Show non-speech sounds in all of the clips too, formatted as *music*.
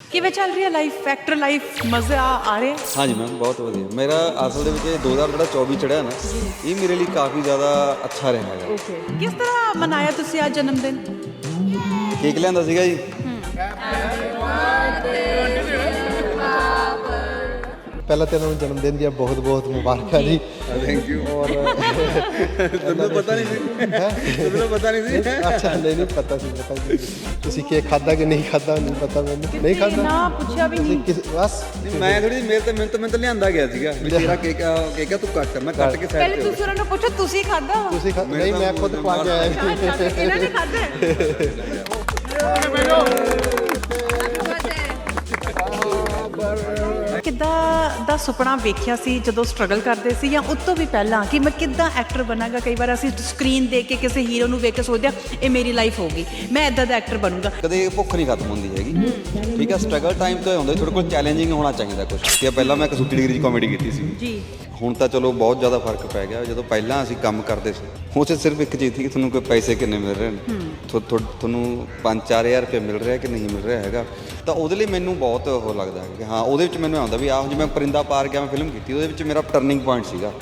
ਕਿਵੇਂ ਚੱਲ ਰਹੀ ਹੈ ਲਾਈਫ ਫੈਕਟਰ ਲਾਈਫ ਮਜ਼ਾ ਆ ਰਿਹਾ ਹਾਂਜੀ ਮੈਮ ਬਹੁਤ ਵਧੀਆ। ਮੇਰਾ ਅਸਲ ਦੇ ਵਿੱਚ ਇਹ 2024 ਚੜਿਆ ਨਾ ਇਹ ਮੇਰੇ ਲਈ ਕਾਫੀ ਜ਼ਿਆਦਾ ਅੱਛਾ ਰਿਹਾ ਹੈ ਓਕੇ ਕਿਸ ਤਰ੍ਹਾਂ ਮਨਾਇਆ ਤੁਸੀਂ ਅੱਜ ਜਨਮ ਦਿਨ? ਕੇਕ ਲਿਆਂਦਾ ਸੀਗਾ ਜੀ। ਪਹਿਲਾਂ ਤਾਂ ਇਹਨਾਂ ਨੂੰ ਜਨਮ ਦਿਨ ਦੀਆਂ ਬਹੁਤ ਬਹੁਤ ਮੁਬਾਰਕਾਂ ਜੀ। ਥੈਂਕ ਯੂ ਔਰ ਤੁਹਾਨੂੰ ਪਤਾ ਨਹੀਂ ਸੀ। ਤੁਹਾਨੂੰ ਪਤਾ ਨਹੀਂ ਸੀ। ਅੱਛਾ ਨਹੀਂ ਨਹੀਂ ਪਤਾ ਸੀ ਪਤਾ ਸੀ। ਤੁਸੀਂ ਕੀ ਖਾਦਾ ਕਿ ਨਹੀਂ ਖਾਦਾ ਨਹੀਂ ਪਤਾ ਮੈਨੂੰ। ਨਹੀਂ ਖਾਦਾ ਨਾ ਪੁੱਛਿਆ ਵੀ ਨਹੀਂ। ਕਿਸ ਬਸ। ਮੈਂ ਥੋੜੀ ਮੇਰੇ ਤੇ ਮਿੰਟ ਮਿੰਟ ਲਿਆਂਦਾ ਗਿਆ ਸੀਗਾ। ਵੀ ਤੇਰਾ ਕੇਕ ਕੇਕ ਤੂੰ ਕੱਟ। ਮੈਂ ਕੱਟ ਕੇ ਪਹਿਲੇ ਸਾਈਡ ਤੇ ਤੁਸੀਂ ਉਹਨਾਂ ਨੂੰ ਪੁੱਛੋ ਤੁਸੀਂ ਖਾਦਾ ਤੁਸੀਂ ਨਹੀਂ ਮੈਂ ਖੁਦ ਖਵਾ ਕੇ ਆਇਆ। ਇਹਨਾਂ ਨੇ ਖਾਦਾ *laughs* ਕਿੱਦਾਂ ਦਾ ਸੁਪਨਾ ਵੇਖਿਆ ਸੀ ਜਦੋਂ ਸਟਰਗਲ ਕਰਦੇ ਸੀ ਜਾਂ ਉਸ ਤੋਂ ਵੀ ਪਹਿਲਾਂ ਕਿ ਮੈਂ ਕਿੱਦਾਂ ਐਕਟਰ ਬਣਾਂਗਾ? ਕਈ ਵਾਰ ਅਸੀਂ ਸਕਰੀਨ ਦੇਖ ਕੇ ਕਿਸੇ ਹੀਰੋ ਨੂੰ ਵੇਖ ਕੇ ਸੋਚਦੇ ਆ ਇਹ ਮੇਰੀ ਲਾਈਫ ਹੋਗੀ ਮੈਂ ਇਦਾਂ ਦਾ ਐਕਟਰ ਬਣੂੰਗਾ। ਕਦੇ ਭੁੱਖ ਨਹੀਂ ਖਤਮ ਹੁੰਦੀ ਹੈਗੀ ਠੀਕ ਹੈ ਸਟਰਗਲ ਟਾਈਮ ਤੋਂ ਹੁੰਦਾ ਤੁਹਾਡੇ ਕੋਲ ਚੈਲੰਜਿੰਗ ਹੋਣਾ ਚਾਹੀਦਾ ਕੁਝ ਕਿ ਪਹਿਲਾਂ ਮੈਂ ਕਸੂਤੀ ਡਿਗਰੀ 'ਚ ਕਾਮੇਡੀ ਕੀਤੀ ਸੀ। ਜੀ। ਹੁਣ ਤਾਂ ਚਲੋ ਬਹੁਤ ਜ਼ਿਆਦਾ ਫ਼ਰਕ ਪੈ ਗਿਆ ਜਦੋਂ ਪਹਿਲਾਂ ਅਸੀਂ ਕੰਮ ਕਰਦੇ ਸੀ ਉਹ 'ਚ ਸਿਰਫ ਇੱਕ ਚੀਜ਼ ਸੀ ਕਿ ਤੁਹਾਨੂੰ ਕੋਈ ਪੈਸੇ ਕਿੰਨੇ ਮਿਲ ਰਹੇ ਨੇ? ਤੁਹਾ- ਤੁਹਾ- ਤੁਹਾਨੂੰ 5-4000 ਰੁਪਏ ਮਿਲ ਰਿਹਾ ਕਿ ਨਹੀਂ ਮਿਲ ਰਿਹਾ ਹੈਗਾ? ਤਾਂ ਉਹਦੇ ਲਈ ਮੈਨੂੰ ਬਹੁਤ ਉਹ ਲੱਗਦਾ ਕਿ ਹਾਂ ਉਹਦੇ ਵਿੱਚ ਮੈਨੂੰ ਆਉਂਦਾ ਵੀ ਆਹ ਜਿਵੇਂ ਪਰਿੰਦਾ ਪਾਰ ਗਿਆ ਮੈਂ ਫਿਲਮ ਕੀਤੀ ਉਹਦੇ ਵਿੱਚ ਮੇਰਾ ਟਰਨਿੰਗ ਪੁਆਇੰਟ ਸੀਗਾ।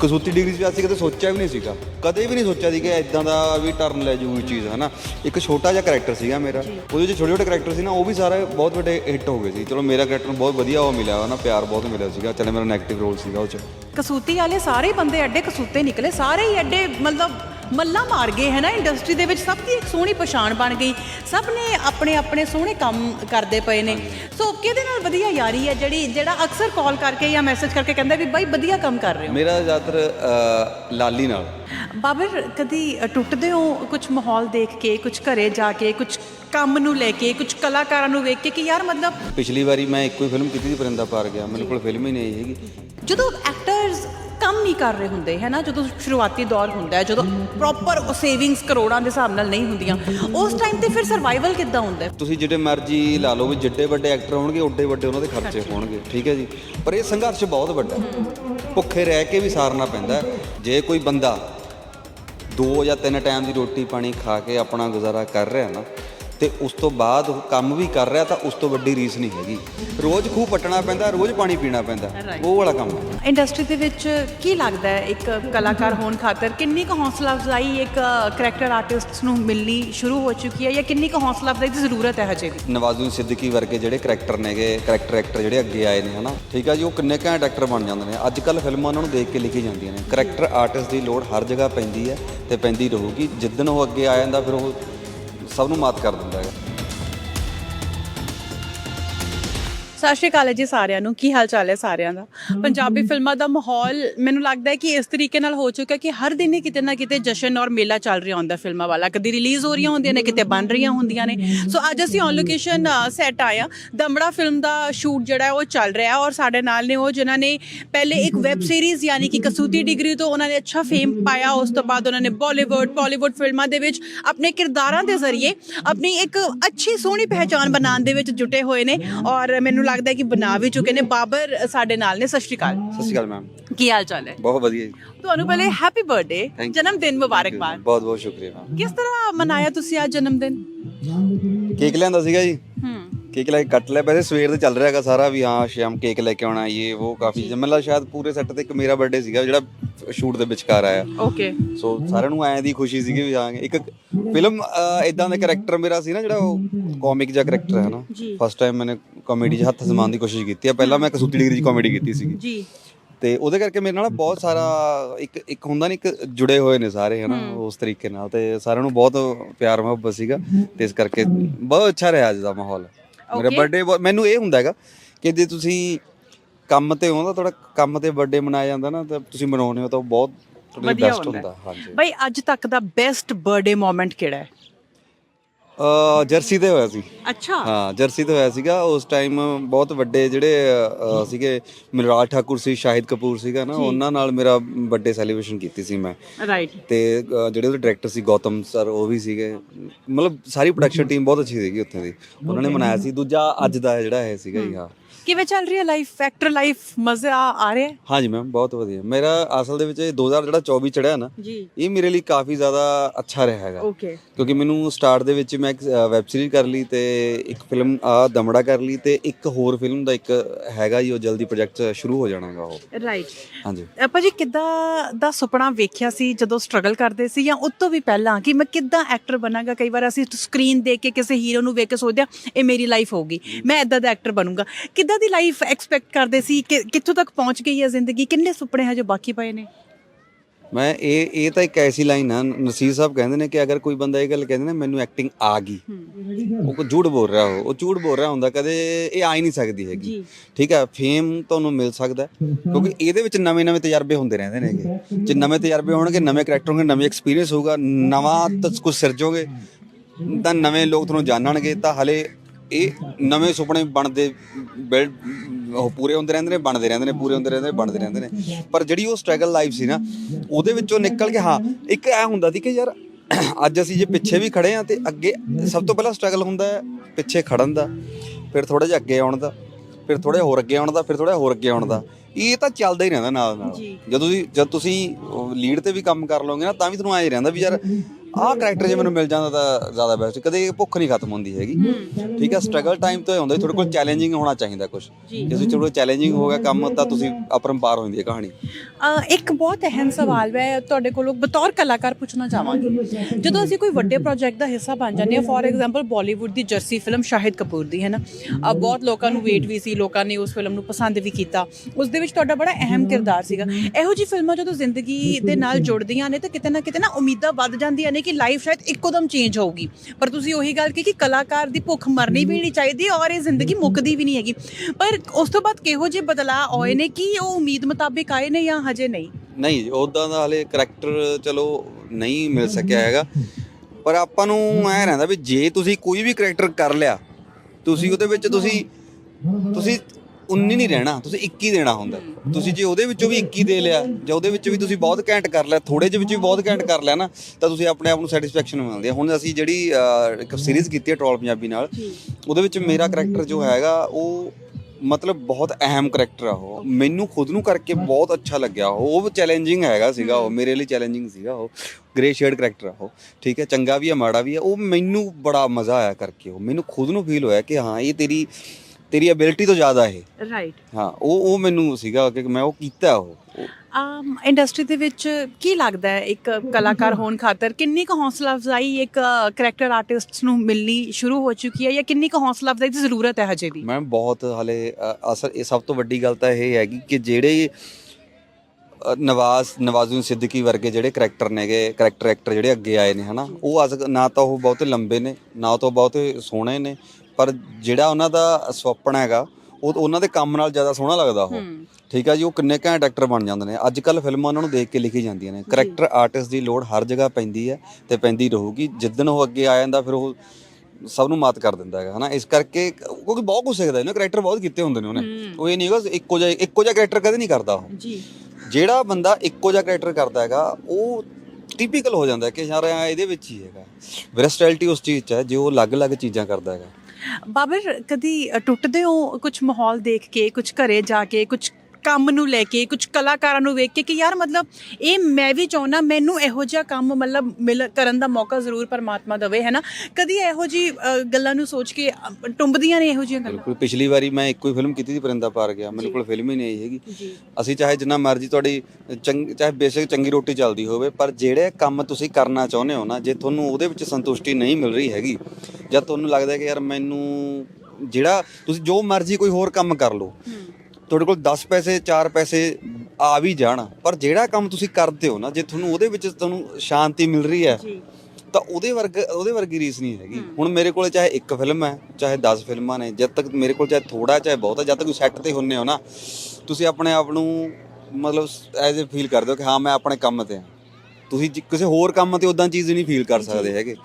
ਕਸੂਤੀ ਡਿਗਰੀ 'ਚ ਅਸੀਂ ਕਦੇ ਸੋਚਿਆ ਵੀ ਨਹੀਂ ਸੀਗਾ। ਕਦੇ ਵੀ ਨਹੀਂ ਸੋਚਿਆ ਸੀ ਕਿ ਇਦਾਂ ਦਾ ਵੀ ਟਰਨ ਲੈ ਜੂਗੀ ਚੀਜ਼ ਹਨਾ? ਇੱਕ ਛੋਟਾ ਜਿਹਾ ਕਰੈਕਟਰ ਸੀਗਾ ਮੇਰਾ। ਉਹਦੇ ਵਿੱਚ ਛੋਟੇ ਛੋਟੇ ਕਰੈਕਟਰ ਸੀ ਨਾ ਉਹ ਵੀ ਸਾਰੇ ਬਹੁਤ ਵੱਡੇ ਹਿੱਟ ਹੋ ਗਏ ਸੀ। ਚਲੋ ਮੇਰਾ ਕਰੈਕਟਰ ਬਹੁਤ ਵਧੀਆ ਉਹ ਮਿਲਿਆ ਨਾ ਪਿਆਰ ਬਹੁਤ ਮਿਲਿਆ ਸੀਗਾ। ਚਲੇ ਮੇਰਾ ਨੈਗੇਟਿਵ ਰੋਲ ਸੀਗਾ ਉਹ 'ਚ। ਕਸੂਤੀ ਵਾਲੇ ਸਾਰੇ ਬੰਦੇ ਐਡੇ ਕਸੂਤੇ ਨਿਕਲੇ ਸਾਰੇ ਹੀ ਐਡੇ ਮਤਲਬ ਮੱਲਾ ਮਾਰ ਗਏ ਹੈ ਨਾ? ਇੰਡਸਟਰੀ ਦੇ ਵਿੱਚ ਸਭ ਦੀ ਇੱਕ ਸੋਹਣੀ ਪਛਾਣ ਬਣ ਗਈ। ਸਭ ਨੇ ਆਪਣੇ ਆਪਣੇ ਸੋਹਣੇ ਕੰਮ ਕਰਦੇ ਪਏ ਨੇ। ਸੋ ਕਿਹਦੇ ਨਾਲ ਵਧੀਆ ਯਾਰੀ ਹੈ ਜਿਹੜੀ ਜਿਹੜਾ ਅਕਸਰ ਕਾਲ ਕਰਕੇ ਜਾਂ ਮੈਸੇਜ ਕਰਕੇ ਕਹਿੰਦਾ ਵੀ ਬਾਈ ਵਧੀਆ ਕੰਮ ਕਰ ਰਹੇ ਹੋ? ਮੇਰਾ ਜ਼ਿਆਦਾਤਰ ਲਾਲੀ ਨਾਲ। ਬਾਬਰ ਕਦੀ ਟੁੱਟਦੇ ਹੋ ਕੁਝ ਮਾਹੌਲ ਦੇਖ ਕੇ ਕੁਝ ਘਰੇ ਜਾ ਕੇ ਕੁਝ ਕੰਮ ਨੂੰ ਲੈ ਕੇ ਕੁਝ ਕਲਾਕਾਰਾਂ ਨੂੰ ਵੇਖ ਕੇ ਕਿ ਯਾਰ ਮਤਲਬ ਪਿਛਲੀ ਵਾਰੀ ਮੈਂ ਇੱਕੋ ਹੀ ਫਿਲਮ ਕੀਤੀ ਸੀ ਪਰਿੰਦਾ ਪਾਰ ਗਿਆ। ਮੇਰੇ ਕੋਲ ਫਿਲਮ ਹੀ ਨਹੀਂ ਹੈਗੀ। ਜਦੋਂ ਐਕਟਰਸ ਕੰਮ ਨਹੀਂ ਕਰ ਰਹੇ ਹੁੰਦੇ ਹੈ ਨਾ ਜਦੋਂ ਸ਼ੁਰੂਆਤੀ ਦੌਰ ਹੁੰਦਾ ਹੈ ਜਦੋਂ ਪ੍ਰੋਪਰ ਸੇਵਿੰਗਸ ਕਰੋੜਾਂ ਦੇ ਹਿਸਾਬ ਨਾਲ ਨਹੀਂ ਹੁੰਦੀਆਂ ਉਸ ਟਾਈਮ ਤੇ ਫਿਰ ਸਰਵਾਈਵਲ ਕਿੱਦਾਂ ਹੁੰਦਾ ਹੈ? ਤੁਸੀਂ ਜਿਹੜੇ ਮਰਜ਼ੀ ਲਾ ਲਓ ਵੀ ਜਿੱਡੇ ਵੱਡੇ ਐਕਟਰ ਹੋਣਗੇ ਓਡੇ ਵੱਡੇ ਉਹਨਾਂ ਦੇ ਖਰਚੇ ਹੋਣਗੇ ਠੀਕ ਹੈ ਜੀ ਪਰ ਇਹ ਸੰਘਰਸ਼ ਬਹੁਤ ਵੱਡਾ ਹੈ। ਭੁੱਖੇ ਰਹਿ ਕੇ ਵੀ ਸਾਰਨਾ ਪੈਂਦਾ ਹੈ। ਜੇ ਕੋਈ ਬੰਦਾ ਦੋ ਜਾਂ ਤਿੰਨ ਟਾਈਮ ਦੀ ਰੋਟੀ ਪਾਣੀ ਖਾ ਕੇ ਆਪਣਾ ਗੁਜ਼ਾਰਾ ਕਰ ਰਿਹਾ ਨਾ ਤੇ ਉਸ ਤੋਂ ਬਾਅਦ ਉਹ ਕੰਮ ਵੀ ਕਰ ਰਿਹਾ ਤਾਂ ਉਸ ਤੋਂ ਵੱਡੀ ਰੀਸ ਨਹੀਂ ਹੈਗੀ। ਰੋਜ਼ ਖੂਹ ਪੱਟਣਾ ਪੈਂਦਾ ਰੋਜ਼ ਪਾਣੀ ਪੀਣਾ ਪੈਂਦਾ. ਉਹ ਵਾਲਾ ਕੰਮ ਹੈ। ਇੰਡਸਟਰੀ ਦੇ ਵਿੱਚ ਕੀ ਲੱਗਦਾ ਹੈ? ਇੱਕ ਕਲਾਕਾਰ ਹੋਣ ਖਾਤਰ ਕਿੰਨੀ ਕੁ ਹੌਸਲਾ ਅਫਜ਼ਾਈ ਇੱਕ ਕਰੈਕਟਰ ਆਰਟਿਸਟ ਨੂੰ ਮਿਲਣੀ ਸ਼ੁਰੂ ਹੋ ਚੁੱਕੀ ਹੈ ਜਾਂ ਕਿੰਨੀ ਕੁ ਹੌਸਲਾ ਅਫਜ਼ਾਈ ਦੀ ਜ਼ਰੂਰਤ ਹੈ ਹਜੇ ਵੀ? ਨਵਾਜ਼ੁਦੀਨ ਸਿੱਦੀਕੀ ਵਰਗੇ ਜਿਹੜੇ ਕਰੈਕਟਰ ਨੇਗੇ ਕਰੈਕਟਰ ਐਕਟਰ ਜਿਹੜੇ ਅੱਗੇ ਆਏ ਨੇ ਹਨਾ? ਠੀਕ ਆ ਜੀ ਉਹ ਕਿੰਨੇ ਘੈਂਟ ਐਕਟਰ ਬਣ ਜਾਂਦੇ ਨੇ। ਅੱਜ ਕੱਲ ਫਿਲਮਾਂ ਉਹਨਾਂ ਨੂੰ ਦੇਖ ਕੇ ਲਿਖੀ ਜਾਂਦੀਆਂ ਨੇ। ਕਰੈਕਟਰ ਆਰਟਿਸਟ ਦੀ ਲੋੜ ਹਰ ਜਗ੍ਹਾ ਪੈਂਦੀ ਹੈ ਤੇ ਪੈਂਦੀ ਰਹੂਗੀ। ਜਿੱਦਣ ਉਹ ਅੱਗੇ ਆ ਜਾਂਦਾ ਫਿਰ ਉਹ ਸਭ ਨੂੰ ਮਾਤ ਕਰ ਦਿੰਦਾ ਹੈਗਾ। ਸਤਿ ਸ਼੍ਰੀ ਅਕਾਲ ਜੀ ਸਾਰਿਆਂ ਨੂੰ। ਕੀ ਹਾਲ ਚਾਲ ਹੈ ਸਾਰਿਆਂ ਦਾ? ਪੰਜਾਬੀ ਫਿਲਮਾਂ ਦਾ ਮਾਹੌਲ ਮੈਨੂੰ ਲੱਗਦਾ ਹੈ ਕਿ ਇਸ ਤਰੀਕੇ ਨਾਲ ਹੋ ਚੁੱਕਾ ਕਿ ਹਰ ਦਿਨ ਹੀ ਕਿਤੇ ਨਾ ਕਿਤੇ ਜਸ਼ਨ ਔਰ ਮੇਲਾ ਚੱਲ ਰਿਹਾ ਹੁੰਦਾ ਫਿਲਮਾਂ ਵਾਲਾ। ਕਦੀ ਰਿਲੀਜ਼ ਹੋ ਰਹੀਆਂ ਹੁੰਦੀਆਂ ਨੇ ਕਿਤੇ ਬਣ ਰਹੀਆਂ ਹੁੰਦੀਆਂ ਨੇ। ਸੋ ਅੱਜ ਅਸੀਂ ਔਨ ਲੋਕੇਸ਼ਨ ਸੈੱਟ ਆਇਆ ਦਮੜਾ ਫਿਲਮ ਦਾ ਸ਼ੂਟ ਜਿਹੜਾ ਹੈ ਉਹ ਚੱਲ ਰਿਹਾ ਹੈ ਔਰ ਸਾਡੇ ਨਾਲ ਨੇ ਉਹ ਜਿਨ੍ਹਾਂ ਨੇ ਪਹਿਲੇ ਇੱਕ ਵੈਬ ਸੀਰੀਜ਼ ਯਾਨੀ ਕਿ ਕਸੂਤੀ ਡਿਗਰੀ ਤੋਂ ਉਹਨਾਂ ਨੇ ਅੱਛਾ ਫੇਮ ਪਾਇਆ। ਉਸ ਤੋਂ ਬਾਅਦ ਉਹਨਾਂ ਨੇ ਬਾਲੀਵੁੱਡ ਬਾਲੀਵੁੱਡ ਫਿਲਮਾਂ ਦੇ ਵਿੱਚ ਆਪਣੇ ਕਿਰਦਾਰਾਂ ਦੇ ਜ਼ਰੀਏ ਆਪਣੀ ਇੱਕ ਅੱਛੀ ਸੋਹਣੀ ਪਹਿਚਾਨ ਬਣਾਉਣ ਦੇ ਵਿੱਚ ਜੁਟੇ ਹੋਏ ਨੇ ਔਰ ਮੈਨੂੰ ਲੱਗਦਾ ਹੈ ਕਿ ਬਣਾ ਵੀ ਚੁੱਕੇ ਨੇ। ਬਾਬਰ ਸਾਡੇ ਨਾਲ ਨੇ। ਸਤਿ ਸ਼੍ਰੀ ਅਕਾਲ। ਸਤਿ ਸ਼੍ਰੀ ਅਕਾਲ ਮੈਮ ਕੀ ਹਾਲ ਚਾਲ ਹੈ? ਬਹੁਤ ਵਧੀਆ ਜੀ। ਤੁਹਾਨੂੰ ਪਹਿਲੇ ਹੈਪੀ ਬਰਥਡੇ Thank you. ਜਨਮ ਦਿਨ ਮੁਬਾਰਕਬਾਦ ਬਹੁਤ ਬਹੁਤ ਸ਼ੁਕਰੀਆ ਮੈਮ ਕਿਸ ਤਰ੍ਹਾਂ ਮਨਾਇਆ ਤੁਸੀਂ ਅੱਜ ਜਨਮ ਦਿਨ? ਕੇਕ ਲਿਆਂਦਾ ਸੀਗਾ ਜੀ। ਹੂੰ। ਕੇਕ ਲੈ ਕੇ ਕੱਟ ਲਿਆ। ਵੈਸੇ ਸਵੇਰ ਦੇ ਚੱਲ ਰਿਹਾ ਹੈਗਾ ਸਾਰਾ ਵੀ ਹਾਂ ਸ਼ਾਮ ਕੇਕ ਲੈ ਕੇ ਆਉਣਾ ਇਹ ਉਹ ਕਾਫੀ। ਚੀਜ਼ਾਂ ਮੈਨੂੰ ਲੱਗਦਾ ਸ਼ਾਇਦ ਪੂਰੇ ਸੈੱਟ ਤੇ ਇੱਕ ਮੇਰਾ ਬਰਥਡੇ ਸੀਗਾ ਜਿਹੜਾ ਸ਼ੂਟ ਦੇ ਵਿਚਕਾਰ ਆਇਆ। ਓਕੇ ਸੋ ਸਾਰਿਆਂ ਨੂੰ ਐਂ ਦੀ ਖੁਸ਼ੀ ਸੀਗੀ ਵੀ ਹਾਂ ਇੱਕ ਫਿਲਮ ਇਦਾਂ ਦਾ ਕੈਰੈਕਟਰ ਮੇਰਾ ਸੀ ਨਾ ਜਿਹੜਾ ਉਹ ਕਾਮਿਕ ਜਿਹਾ ਕੈਰੈਕਟਰ ਹੈ ਨਾ। ਫਸਟ ਟਾਈਮ ਮੈंने ਕਾਮੇਡੀ 'ਚ ਹੱਥ ਜ਼ਮਾਨ ਦੀ ਕੋਸ਼ਿਸ਼ ਕੀਤੀ ਹੈ ਪਹਿਲਾਂ ਮੈਂ ਕਸੂਤੀ ਡਿਗਰੀ 'ਚ ਕਾਮੇਡੀ ਕੀਤੀ ਸੀਗੀ। ਜੀ। ਤੇ ਉਹਦੇ ਕਰਕੇ ਮੇਰੇ ਨਾਲ ਬਹੁਤ ਸਾਰਾ ਇੱਕ ਇੱਕ ਹੁੰਦਾ ਨਹੀਂ ਇੱਕ ਜੁੜੇ ਹੋਏ ਨੇ ਸਾਰੇ ਹਨਾ ਉਸ ਤਰੀਕੇ ਨਾਲ। ਤੇ ਸਾਰਿਆਂ ਨੂੰ ਬਹੁਤ ਪਿਆਰ ਮੁਹੱਬਤ ਸੀਗਾ। ਤੇ ਇਸ ਕਰਕੇ ਬਹੁਤ ਅੱਛਾ ਰਿਹਾ ਅੱਜ ਦਾ ਮਾਹੌਲ। ਮੇਰਾ. ਬਰਥਡੇ ਮੈਨੂੰ ਇਹ ਹੁੰਦਾ ਹੈਗਾ ਕਿ ਜੇ ਤੁਸੀਂ ਕੰਮ ਤੇ ਹੋ ਨਾ ਤੁਹਾਡਾ ਕੰਮ ਤੇ ਬਰਥਡੇ ਮਨਾਇਆ ਜਾਂਦਾ ਨਾ ਤਾਂ ਤੁਸੀਂ ਮਨਾਉਂਦੇ ਹੋ ਤਾਂ ਉਹ ਬਹੁਤ ਤੁਹਾਡੇ ਲਈ ਵਧੀਆ ਬੈਸਟ ਹੁੰਦਾ ਹੁੰਦਾ ਹਾਂਜੀ। ਬਈ ਅੱਜ ਤੱਕ ਦਾ ਬੈਸਟ ਬਰਥਡੇ ਮੂਮੈਂਟ ਕਿਹੜਾ ਹੈ? ਅ ਜਰਸੀ ਤੇ ਹੋਇਆ ਸੀ। ਅੱਛਾ। ਹਾਂ ਜਰਸੀ ਤੇ ਹੋਇਆ ਸੀਗਾ ਉਸ ਟਾਈਮ ਬਹੁਤ ਵੱਡੇ ਜਿਹੜੇ ਅ, ਸੀਗੇ ਮਨਰਾਜ ਠਾਕੁਰ ਸੀ ਸ਼ਾਹਿਦ ਕਪੂਰ ਸੀਗਾ ਨਾ ਉਹਨਾਂ ਨਾਲ ਮੇਰਾ ਬਰਥਡੇ ਸੈਲੀਬ੍ਰੇਸ਼ਨ ਕੀਤੀ ਸੀ ਮੈਂ। ਰਾਈਟ ਤੇ ਅ, ਜਿਹੜੇ ਉਹਦੇ ਡਾਇਰੈਕਟਰ ਸੀ ਗੌਤਮ ਸਰ ਉਹ ਵੀ ਸੀਗੇ। ਮਤਲਬ ਸਾਰੀ ਪ੍ਰੋਡਕਸ਼ਨ ਟੀਮ ਬਹੁਤ ਅੱਛੀ ਸੀਗੀ ਉੱਥੇ ਦੀ। ਉਹਨਾਂ ਨੇ ਮਨਾਇਆ ਸੀ ਦੂਜਾ ਅੱਜ ਦਾ ਜਿਹੜਾ ਇਹ ਸੀਗਾ ਜੀ ਹਾਂ। ਕਿਵੇਂ ਚੱਲ ਰਹੀ ਹੈ ਲਾਈਫ ਐਕਟਰ ਲਾਈਫ ਮਜ਼ਾ ਆ ਰਿਹਾ ਹੈ? ਹਾਂਜੀ ਮੈਮ ਬਹੁਤ ਵਧੀਆ। ਮੇਰਾ ਅਸਲ ਦੇ ਵਿੱਚ ਇਹ 2000 ਜਿਹੜਾ 24 ਚੜਿਆ ਨਾ ਜੀ। ਇਹ ਮੇਰੇ ਲਈ ਕਾਫੀ ਜ਼ਿਆਦਾ ਅੱਛਾ ਰਿਹਾ ਹੈਗਾ। ਓਕੇ ਕਿਉਂਕਿ ਮੈਨੂੰ ਸਟਾਰਟ ਦੇ ਵਿੱਚ ਮੈਂ ਇੱਕ ਵੈਬ ਸੀਰੀਜ਼ ਕਰ ਲਈ ਤੇ ਇੱਕ ਫਿਲਮ ਆ ਦਮੜਾ ਕਰ ਲਈ ਤੇ ਇੱਕ ਹੋਰ ਫਿਲਮ ਦਾ ਇੱਕ ਹੈਗਾ ਜੀ ਉਹ ਜਲਦੀ ਪ੍ਰੋਜੈਕਟ ਸ਼ੁਰੂ ਹੋ ਜਾਣਾਗਾ ਉਹ। ਰਾਈਟ ਹਾਂਜੀ। ਆਪਾਂ ਜੀ ਕਿੱਦਾਂ ਦਾ ਸੁਪਨਾ ਵੇਖਿਆ ਸੀ ਜਦੋਂ ਸਟਰਗਲ ਕਰਦੇ ਸੀ ਜਾਂ ਉਸ ਤੋਂ ਵੀ ਪਹਿਲਾਂ ਕਿ ਮੈਂ ਕਿੱਦਾਂ ਐਕਟਰ ਬਣਾਂਗਾ? ਕਈ ਵਾਰ ਅਸੀਂ ਸਕਰੀਨ ਦੇਖ ਕੇ ਕਿਸੇ ਹੀਰੋ ਨੂੰ ਵੇਖ ਕੇ ਸੋਚਦੇ ਆ ਇਹ ਮੇਰੀ ਲਾਈਫ ਹੋਊਗੀ ਮੈਂ ਇਦਾਂ ਦਾ ਐਕਟਰ ਬਣੂੰਗਾ। ਕਿੱਦਾਂ ਦੀ ਲਾਈਫ ਐਕਸਪੈਕਟ ਕਰਦੇ ਸੀ? ਕਿ ਕਿੱਥੋਂ ਤੱਕ ਪਹੁੰਚ ਗਈ ਹੈ ਜ਼ਿੰਦਗੀ? ਕਿੰਨੇ ਸੁਪਨੇ ਹਜੇ ਬਾਕੀ ਪਏ ਨੇ? ਮੈਂ ਇਹ ਇਹ ਤਾਂ ਇੱਕ ਐਸੀ ਲਾਈਨ ਆ ਨਸੀਰ ਸਾਹਿਬ ਕਹਿੰਦੇ ਨੇ ਕਿ ਅਗਰ ਕੋਈ ਬੰਦਾ ਇਹ ਗੱਲ ਕਹਿੰਦੇ ਨੇ ਮੈਨੂੰ ਐਕਟਿੰਗ ਆ ਗਈ। ਉਹ ਕੋ ਝੂਠ ਬੋਲ ਰਿਹਾ ਹੋ ਉਹ ਝੂਠ ਬੋਲ ਰਿਹਾ ਹੁੰਦਾ ਕਦੇ ਇਹ ਆ ਹੀ ਨਹੀਂ ਸਕਦੀ ਹੈਗੀ। ਠੀਕ ਹੈ ਫੇਮ ਤੁਹਾਨੂੰ ਮਿਲ ਸਕਦਾ ਹੈ, ਕਿਉਂਕਿ ਇਹਦੇ ਵਿੱਚ ਨਵੇਂ-ਨਵੇਂ ਤਜਰਬੇ ਹੁੰਦੇ ਰਹਿੰਦੇ ਨੇਗੇ ਜੇ ਨਵੇਂ ਤਜਰਬੇ ਹੋਣਗੇ ਨਵੇਂ ਕਰੈਕਟਰ ਹੋਣਗੇ ਨਵੇਂ ਐਕਸਪੀਰੀਅੰਸ ਹੋਊਗਾ ਨਵਾਂ ਕੁਝ ਸਿਰਜੋਗੇ ਤਾਂ ਨਵੇਂ ਲੋਕ ਤੁਹਾਨੂੰ ਜਾਣਨਗੇ ਤਾਂ ਹਲੇ ਇਹ ਨਵੇਂ ਸੁਪਨੇ ਬਣਦੇ ਬਿਲਡ ਉਹ ਪੂਰੇ ਹੁੰਦੇ ਰਹਿੰਦੇ ਨੇ ਬਣਦੇ ਰਹਿੰਦੇ ਨੇ ਪੂਰੇ ਹੁੰਦੇ ਰਹਿੰਦੇ ਨੇ ਬਣਦੇ ਰਹਿੰਦੇ ਨੇ। ਪਰ ਜਿਹੜੀ ਉਹ ਸਟਰਗਲ ਲਾਈਫ ਸੀ ਨਾ ਉਹਦੇ ਵਿੱਚੋਂ ਨਿਕਲ ਕੇ ਹਾਂ ਇੱਕ ਐ ਹੁੰਦਾ ਸੀ ਕਿ ਯਾਰ ਅੱਜ ਅਸੀਂ ਜੇ ਪਿੱਛੇ ਵੀ ਖੜੇ ਆ ਤੇ ਅੱਗੇ ਸਭ ਤੋਂ ਪਹਿਲਾਂ ਸਟਰਗਲ ਹੁੰਦਾ ਹੈ ਪਿੱਛੇ ਖੜਨ ਦਾ ਫਿਰ ਥੋੜਾ ਜਿਹਾ ਅੱਗੇ ਆਉਣ ਦਾ ਫਿਰ ਥੋੜਾ ਹੋਰ ਅੱਗੇ ਆਉਣ ਦਾ ਫਿਰ ਥੋੜਾ ਹੋਰ ਅੱਗੇ ਆਉਣ ਦਾ। ਇਹ ਤਾਂ ਚੱਲਦਾ ਹੀ ਰਹਿੰਦਾ ਨਾਲ ਨਾਲ। ਜਦੋਂ ਤੁਸੀਂ ਜਦ ਤੁਸੀਂ ਲੀਡ ਤੇ ਵੀ ਕੰਮ ਕਰ ਲਓਗੇ ਨਾ ਤਾਂ ਵੀ ਤੁਹਾਨੂੰ ਐਂ ਰਹਿੰਦਾ ਵੀ ਯਾਰ ਆਹ ਕੈਰੈਕਟਰ ਜੇ ਮੈਨੂੰ ਮਿਲ ਜਾਂਦਾ ਤਾਂ ਜ਼ਿਆਦਾ ਬੈਸਟ ਕਦੇ ਭੁੱਖ ਨਹੀਂ ਖਤਮ ਹੁੰਦੀ ਹੈਗੀ। ਠੀਕ ਹੈ ਸਟਰਗਲ ਟਾਈਮ ਤੋਂ ਇਹ ਹੁੰਦਾ ਵੀ ਤੁਹਾਡੇ ਕੋਲ ਚੈਲੰਜਿੰਗ ਹੋਣਾ ਚਾਹੀਦਾ ਕੁਝ ਜੇ। ਤੁਸੀਂ ਚਲੋ ਚੈਲੰਜਿੰਗ ਹੋ ਗਿਆ ਕੰਮ ਤਾਂ ਤੁਸੀਂ ਅਪਰੰਪਾਰ ਹੋ ਜਾਂਦੀ ਹੈ ਕਹਾਣੀ। ਅ, ਇੱਕ ਬਹੁਤ ਅਹਿਮ ਸਵਾਲ ਮੈਂ ਤੁਹਾਡੇ ਕੋਲੋਂ ਬਤੌਰ ਕਲਾਕਾਰ ਪੁੱਛਣਾ ਚਾਹਾਂਗੀ। ਜਦੋਂ ਅਸੀਂ ਕੋਈ ਵੱਡੇ ਪ੍ਰੋਜੈਕਟ ਦਾ ਹਿੱਸਾ ਬਣ ਜਾਂਦੇ ਹਾਂ ਫੋਰ ਐਗਜ਼ਾਮਪਲ ਬਾਲੀਵੁੱਡ ਦੀ ਜਰਸੀ ਫਿਲਮ ਸ਼ਾਹਿਦ ਕਪੂਰ ਦੀ ਹੈ ਨਾ? ਅ, ਬਹੁਤ ਲੋਕਾਂ ਨੂੰ ਵੇਟ ਵੀ ਸੀ ਲੋਕਾਂ ਨੇ ਉਸ ਫਿਲਮ ਨੂੰ ਪਸੰਦ ਵੀ ਕੀਤਾ। ਉਸ ਦੇ ਵਿੱਚ ਤੁਹਾਡਾ ਬੜਾ ਅਹਿਮ ਕਿਰਦਾਰ ਸੀਗਾ। ਇਹੋ ਜੀ ਫਿਲਮਾਂ ਜਦੋਂ ਜ਼ਿੰਦਗੀ ਦੇ ਨਾਲ ਜੁੜਦੀਆਂ ਨੇ ਤਾਂ ਕਿਤੇ ਨਾ ਕਿਤੇ ਨਾ ਉਮੀਦਾਂ ਵੱਧ ਜਾਂਦੀਆਂ ਨੇ ਕਿ ਲਾਈਫ ਸ਼ਾਇਦ ਇੱਕੋਦਮ ਚੇਂਜ ਹੋਊਗੀ। ਪਰ ਤੁਸੀਂ ਉਹੀ ਗੱਲ ਕਹੀ ਕਿ ਕਲਾਕਾਰ ਦੀ ਭੁੱਖ ਮਰਨੀ ਵੀ ਨਹੀਂ ਚਾਹੀਦੀ ਔਰ ਇਹ ਜ਼ਿੰਦਗੀ ਮੁੱਕਦੀ ਵੀ ਨਹੀਂ ਹੈਗੀ। ਪਰ ਉਸ ਤੋਂ ਬਾਅਦ ਕਿਹੋ ਜਿਹੇ ਬਦਲਾਅ ਆਏ ਨੇ? ਕਿ ਉਹ ਉਮੀਦ ਮੁਤਾਬਿਕ ਆਏ ਨੇ ਜਾਂ ਹਜੇ ਨਹੀਂ? ਨਹੀਂ ਉਦਾਂ ਦਾ ਹਲੇ ਕਰੈਕਟਰ ਚਲੋ ਨਹੀਂ ਮਿਲ ਸਕਿਆ ਹੈਗਾ। ਪਰ ਆਪਾਂ ਨੂੰ ਐ ਰਹਿੰਦਾ ਵੀ ਜੇ ਤੁਸੀਂ ਕੋਈ ਵੀ ਕਰੈਕਟਰ ਕਰ ਲਿਆ ਤੁਸੀਂ ਉਹਦੇ ਵਿੱਚ ਤੁਸੀਂ ਤੁਸੀਂ 19 ਨਹੀਂ ਰਹਿਣਾ ਤੁਸੀਂ 21 ਦੇਣਾ ਹੁੰਦਾ। ਤੁਸੀਂ ਜੇ ਉਹਦੇ ਵਿੱਚੋਂ ਵੀ 21 ਦੇ ਲਿਆ ਜਾਂ ਉਹਦੇ ਵਿੱਚ ਵੀ ਤੁਸੀਂ ਬਹੁਤ ਘੈਂਟ ਕਰ ਲਿਆ ਥੋੜੇ ਜਿਹੇ ਵਿੱਚ ਵੀ ਬਹੁਤ ਘੈਂਟ ਕਰ ਲਿਆ ਨਾ ਤਾਂ ਤੁਸੀਂ ਆਪਣੇ ਆਪ ਨੂੰ ਸੈਟੀਸਫੈਕਸ਼ਨ ਮਿਲਦੀ ਹੈ। ਹੁਣ ਅਸੀਂ ਜਿਹੜੀ ਅਹ, ਇੱਕ ਸੀਰੀਜ਼ ਕੀਤੀ ਹੈ ਟ੍ਰੋਲ ਪੰਜਾਬੀ ਨਾਲ ਉਹਦੇ ਵਿੱਚ ਮੇਰਾ ਕਰੈਕਟਰ ਜੋ ਹੈਗਾ ਉਹ ਮਤਲਬ ਬਹੁਤ ਅਹਿਮ ਕਰੈਕਟਰ ਆ ਉਹ। ਮੈਨੂੰ ਖੁਦ ਨੂੰ ਕਰਕੇ ਬਹੁਤ ਅੱਛਾ ਲੱਗਿਆ ਉਹ। ਉਹ ਚੈਲੰਜਿੰਗ ਹੈਗਾ ਸੀਗਾ ਉਹ ਮੇਰੇ ਲਈ ਚੈਲੰਜਿੰਗ ਸੀਗਾ ਉਹ। ਗ੍ਰੇ ਸ਼ੇਡ ਕਰੈਕਟਰ ਆ ਉਹ ਠੀਕ ਹੈ ਚੰਗਾ ਵੀ ਆ ਮਾੜਾ ਵੀ ਆ ਉਹ ਮੈਨੂੰ ਬੜਾ ਮਜ਼ਾ ਆਇਆ ਕਰਕੇ ਉਹ। ਮੈਨੂੰ ਖੁਦ ਨੂੰ ਫੀਲ ਹੋਇਆ ਕਿ ਹਾਂ ਇਹ ਤੇਰੀ ਤੇਰੀ ਐਬਿਲਿਟੀ ਤੋਂ ਜ਼ਿਆਦਾ ਇਹ। ਰਾਈਟ ਹਾਂ ਉਹ ਉਹ ਮੈਨੂੰ ਸੀਗਾ ਕਿ ਮੈਂ ਉਹ ਕੀਤਾ ਉਹ। ਆਮ ਇੰਡਸਟਰੀ ਦੇ ਵਿੱਚ ਕੀ ਲੱਗਦਾ ਹੈ ਇੱਕ ਕਲਾਕਾਰ ਹੋਣ ਖਾਤਰ? ਕਿੰਨੀ ਕੁ ਹੌਸਲਾ ਅਫਜ਼ਾਈ ਇੱਕ ਕਰੈਕਟਰ ਆਰਟਿਸਟ ਨੂੰ ਮਿਲਣੀ ਸ਼ੁਰੂ ਹੋ ਚੁੱਕੀ ਹੈ ਜਾਂ ਕਿੰਨੀ ਕੁ ਹੌਸਲਾ ਅਫਜ਼ਾਈ ਦੀ ਜ਼ਰੂਰਤ ਹੈ ਹਜੇ ਵੀ? ਮੈਂ ਬਹੁਤ ਹਲੇ ਅ, ਅਸਲ ਇਹ ਸਭ ਤੋਂ ਵੱਡੀ ਗੱਲ ਤਾਂ ਇਹ ਹੈਗੀ ਕਿ ਜਿਹੜੇ ਨਵਾਜ਼ ਨਵਾਜ਼ੁਦੀਨ ਸਿੱਦੀਕੀ ਵਰਗੇ ਜਿਹੜੇ ਕਰੈਕਟਰ ਨੇਗੇ ਕਰੈਕਟਰ ਐਕਟਰ ਜਿਹੜੇ ਅੱਗੇ ਆਏ ਨੇ ਹਨਾ ਉਹ ਨਾ ਤਾਂ ਉਹ ਬਹੁਤੇ ਲੰਬੇ ਨੇ ਨਾ ਤਾਂ ਬਹੁਤੇ ਸੋਹਣੇ ਨੇ ਪਰ ਜਿਹੜਾ ਉਹਨਾਂ ਦਾ ਸੁਪਨਾ ਹੈਗਾ ਉਹ ਉਹਨਾਂ ਦੇ ਕੰਮ ਨਾਲ ਜ਼ਿਆਦਾ ਸੋਹਣਾ ਲੱਗਦਾ ਉਹ। ਠੀਕ ਆ ਜੀ ਉਹ ਕਿੰਨੇ ਘੈਂਟ ਐਕਟਰ ਬਣ ਜਾਂਦੇ ਨੇ। ਅੱਜ ਕੱਲ ਫਿਲਮਾਂ ਉਹਨਾਂ ਨੂੰ ਦੇਖ ਕੇ ਲਿਖੀ ਜਾਂਦੀਆਂ ਨੇ। ਕਰੈਕਟਰ ਆਰਟਿਸਟ ਦੀ ਲੋੜ ਹਰ ਜਗ੍ਹਾ ਪੈਂਦੀ ਹੈ ਤੇ ਪੈਂਦੀ ਰਹੂਗੀ। ਜਿੱਦਣ ਉਹ ਅੱਗੇ ਆ ਜਾਂਦਾ ਫਿਰ ਉਹ ਸਭ ਨੂੰ ਮਾਤ ਕਰ ਦਿੰਦਾ ਹੈਗਾ ਹਨਾ? ਇਸ ਕਰਕੇ ਕਿਉਂਕਿ ਬਹੁਤ ਕੁਝ ਸਿੱਖਦਾ ਇਹਨੇ ਕਰੈਕਟਰ ਬਹੁਤ ਕੀਤੇ ਹੁੰਦੇ ਨੇ ਉਹਨੇ। ਉਹ ਇਹ ਨਹੀਂ ਹੈਗਾ ਇੱਕੋ ਜਿਹਾ ਇੱਕੋ ਜਿਹਾ ਕਰੈਕਟਰ ਕਦੇ ਨਹੀਂ ਕਰਦਾ ਉਹ। ਜੀ। ਜਿਹੜਾ ਬੰਦਾ ਇੱਕੋ ਜਿਹਾ ਕਰੈਕਟਰ ਕਰਦਾ ਹੈਗਾ ਉਹ ਟਿਪੀਕਲ ਹੋ ਜਾਂਦਾ ਕਿ ਯਾਰ ਇਹ ਇਹਦੇ ਵਿੱਚ ਹੀ ਹੈਗਾ। ਵੈਰਸਟੈਲਿਟੀ ਉਸ ਚੀਜ਼ 'ਚ ਹੈ ਜੇ ਉਹ ਅਲੱਗ-ਅਲੱਗ ਚੀਜ਼ਾਂ ਕਰਦਾ ਹੈਗਾ। ਬਾਬਰ ਕਦੀ ਟੁੱਟਦੇ ਹੋ ਕੁਝ ਮਾਹੌਲ ਦੇਖ ਕੇ ਕੁਝ ਘਰੇ ਜਾ ਕੇ ਕੁਝ ਕੰਮ ਨੂੰ ਲੈ ਕੇ ਕੁਝ ਕਲਾਕਾਰਾਂ ਨੂੰ ਵੇਖ ਕੇ ਕਿ ਯਾਰ ਮਤਲਬ ਇਹ ਮੈਂ ਵੀ ਚਾਹੁੰਦਾ ਮੈਨੂੰ ਇਹੋ ਜਿਹਾ ਕੰਮ ਮਤਲਬ ਮਿਲ ਕਰਨ ਦਾ ਮੌਕਾ ਜ਼ਰੂਰ ਪਰਮਾਤਮਾ ਦੇਵੇ ਹੈ ਨਾ ਕਦੀ ਇਹੋ ਜੀ ਗੱਲਾਂ ਨੂੰ ਸੋਚ ਕੇ ਟੁੰਬਦੀਆਂ ਨੇ ਇਹੋ ਜਿਹੀਆਂ ਗੱਲਾਂ? ਬਿਲਕੁਲ ਪਿਛਲੀ ਵਾਰੀ ਮੈਂ ਇੱਕੋ ਹੀ ਫਿਲਮ ਕੀਤੀ ਸੀ ਪਰਿੰਦਾ ਪਾਰ ਗਿਆ। ਮੇਰੇ ਕੋਲ ਫਿਲਮ ਹੀ ਨਹੀਂ ਆਈ ਹੈਗੀ। ਅਸੀਂ ਚਾਹੇ ਜਿੰਨਾ ਮਰਜ਼ੀ ਤੁਹਾਡੀ ਚਾਹੇ ਬੇਸ਼ੱਕ ਚੰਗੀ ਰੋਟੀ ਚੱਲਦੀ ਹੋਵੇ ਪਰ ਜਿਹੜੇ ਕੰਮ ਤੁਸੀਂ ਕਰਨਾ ਚਾਹੁੰਦੇ ਹੋ ਨਾ ਜੇ ਤੁਹਾਨੂੰ ਉਹਦੇ ਵਿੱਚ ਸੰਤੁਸ਼ਟੀ ਨਹੀਂ ਮਿਲ ਰਹੀ ਹੈਗੀ ਜਾਂ ਤੁਹਾਨੂੰ ਲੱਗਦਾ ਕਿ ਯਾਰ ਮੈਨੂੰ ਜਿਹੜਾ ਤੁਸੀਂ ਜੋ ਮਰਜ਼ੀ ਕੋਈ ਹੋਰ ਕੰਮ ਕਰ ਲਓ ਤੁਹਾਡੇ ਕੋਲ 10 ਪੈਸੇ 4 ਪੈਸੇ ਆ ਵੀ ਜਾਣ। ਪਰ ਜਿਹੜਾ ਕੰਮ ਤੁਸੀਂ ਕਰਦੇ ਹੋ ਨਾ ਜੇ ਤੁਹਾਨੂੰ ਉਹਦੇ ਵਿੱਚ ਤੁਹਾਨੂੰ ਸ਼ਾਂਤੀ ਮਿਲ ਰਹੀ ਹੈ ਤਾਂ ਉਹਦੇ ਵਰਗ ਉਹਦੇ ਵਰਗੀ ਰੀਸ ਨਹੀਂ ਹੈਗੀ। ਹੁਣ ਮੇਰੇ ਕੋਲ ਚਾਹੇ ਇੱਕ ਫਿਲਮ ਹੈ ਚਾਹੇ 10 ਫਿਲਮਾਂ ਨੇ ਜਦ ਤੱਕ ਮੇਰੇ ਕੋਲ ਚਾਹੇ ਥੋੜਾ ਚਾਹੇ ਬਹੁਤਾ ਜਦ ਤੱਕ ਸੈੱਟ ਤੇ ਹੁੰਨੇ ਹੋ ਨਾ ਤੁਸੀਂ ਆਪਣੇ ਆਪ ਨੂੰ ਮਤਲਬ ਐਜ਼ ਅ ਫੀਲ ਕਰਦੇ ਹੋ ਕਿ ਹਾਂ ਮੈਂ ਆਪਣੇ ਕੰਮ ਤੇ ਹਾਂ। ਤੁਸੀਂ ਜੇ ਕਿਸੇ ਹੋਰ ਕੰਮ ਤੇ ਉਦਾਂ ਚੀਜ਼ ਨਹੀਂ ਫੀਲ ਕਰ ਸਕਦੇ ਹੈਗੇ।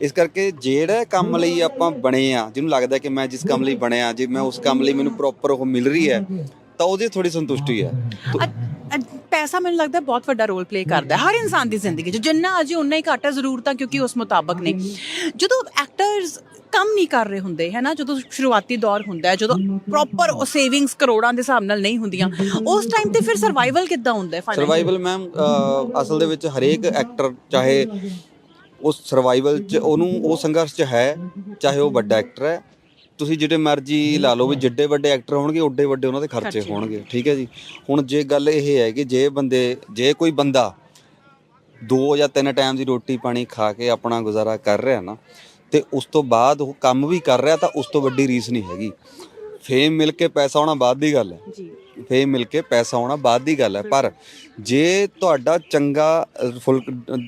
ਇਸ ਕਰਕੇ ਜਿਹੜਾ ਕੰਮ ਲਈ ਆਪਾਂ ਬਣੇ ਆ ਜਿਹਨੂੰ ਲੱਗਦਾ ਕਿ ਮੈਂ ਜਿਸ ਕੰਮ ਲਈ ਬਣਿਆ ਜੇ ਮੈਂ ਉਸ ਕੰਮ ਲਈ ਮੈਨੂੰ ਪ੍ਰੋਪਰ ਉਹ ਮਿਲ ਰਹੀ ਹੈ ਤਾਂ ਉਹਦੀ ਥੋੜੀ ਸੰਤੁਸ਼ਟੀ ਹੈ। ਅ- ਅ- ਪੈਸਾ ਮੈਨੂੰ ਲੱਗਦਾ ਬਹੁਤ ਵੱਡਾ ਰੋਲ ਪਲੇ ਕਰਦਾ ਹੈ ਹਰ ਇਨਸਾਨ ਦੀ ਜ਼ਿੰਦਗੀ 'ਚ। ਜਿੰਨਾ ਅਜੇ ਉਨਾ ਹੀ ਘੱਟ ਹੈ ਜ਼ਰੂਰਤਾਂ ਕਿਉਂਕਿ ਉਸ ਮੁਤਾਬਕ ਨੇ ਜਦੋਂ ਐਕਟਰਸ ਕੰਮ ਨਹੀਂ ਕਰ ਰਹੇ ਹੁੰਦੇ ਹੈ ਨਾ? ਜਦੋਂ ਸ਼ੁਰੂਆਤੀ ਦੌਰ ਹੁੰਦਾ ਹੈ ਜਦੋਂ ਪ੍ਰੋਪਰ ਸੇਵਿੰਗਸ ਕਰੋੜਾਂ ਦੇ ਹਿਸਾਬ ਨਾਲ ਨਹੀਂ ਹੁੰਦੀਆਂ ਉਸ ਟਾਈਮ ਤੇ ਫਿਰ ਸਰਵਾਈਵਲ ਕਿੱਦਾਂ ਹੁੰਦਾ ਹੈ? ਸਰਵਾਈਵਲ ਮੈਮ ਅਸਲ ਦੇ ਵਿੱਚ ਹਰੇਕ ਐਕਟਰ ਚਾਹੇ ਉਸ ਸਰਵਾਈਵਲ ਚ ਉਹਨੂੰ ਉਹ ਸੰਘਰਸ਼ ਚ ਹੈ ਚਾਹੇ ਉਹ ਵੱਡਾ ਐਕਟਰ ਹੈ। ਤੁਸੀਂ ਜਿਹੜੇ ਮਰਜ਼ੀ ਲਾ ਲਓ ਵੀ ਜਿੱਡੇ ਵੱਡੇ ਐਕਟਰ ਹੋਣਗੇ ਓਡੇ ਵੱਡੇ ਉਹਨਾਂ ਦੇ ਖਰਚੇ ਹੋਣਗੇ ਠੀਕ ਹੈ ਜੀ? ਹੁਣ ਜੇ ਗੱਲ ਇਹ ਹੈ ਕਿ ਜੇ ਬੰਦੇ ਜੇ ਕੋਈ ਬੰਦਾ ਦੋ ਜਾਂ ਤਿੰਨ ਟਾਈਮ ਦੀ ਰੋਟੀ ਪਾਣੀ ਖਾ ਕੇ ਆਪਣਾ ਗੁਜ਼ਾਰਾ ਕਰ ਰਿਹਾ ਨਾ ਤੇ ਉਸ ਤੋਂ ਬਾਅਦ ਉਹ ਕੰਮ ਵੀ ਕਰ ਰਿਹਾ ਤਾਂ ਉਸ ਤੋਂ ਵੱਡੀ ਰੀਸ ਨਹੀਂ ਹੈਗੀ। ਫੇਮ ਮਿਲ ਕੇ ਪੈਸਾ ਆਉਣਾ ਬਾਅਦ ਦੀ ਗੱਲ ਹੈ। ਜੀ। ਫੇਮ ਮਿਲ ਕੇ ਪੈਸਾ ਆਉਣਾ ਬਾਅਦ ਦੀ ਗੱਲ ਹੈ। ਪਰ ਜੇ ਤੁਹਾਡਾ ਚੰਗਾ ਫੁਲ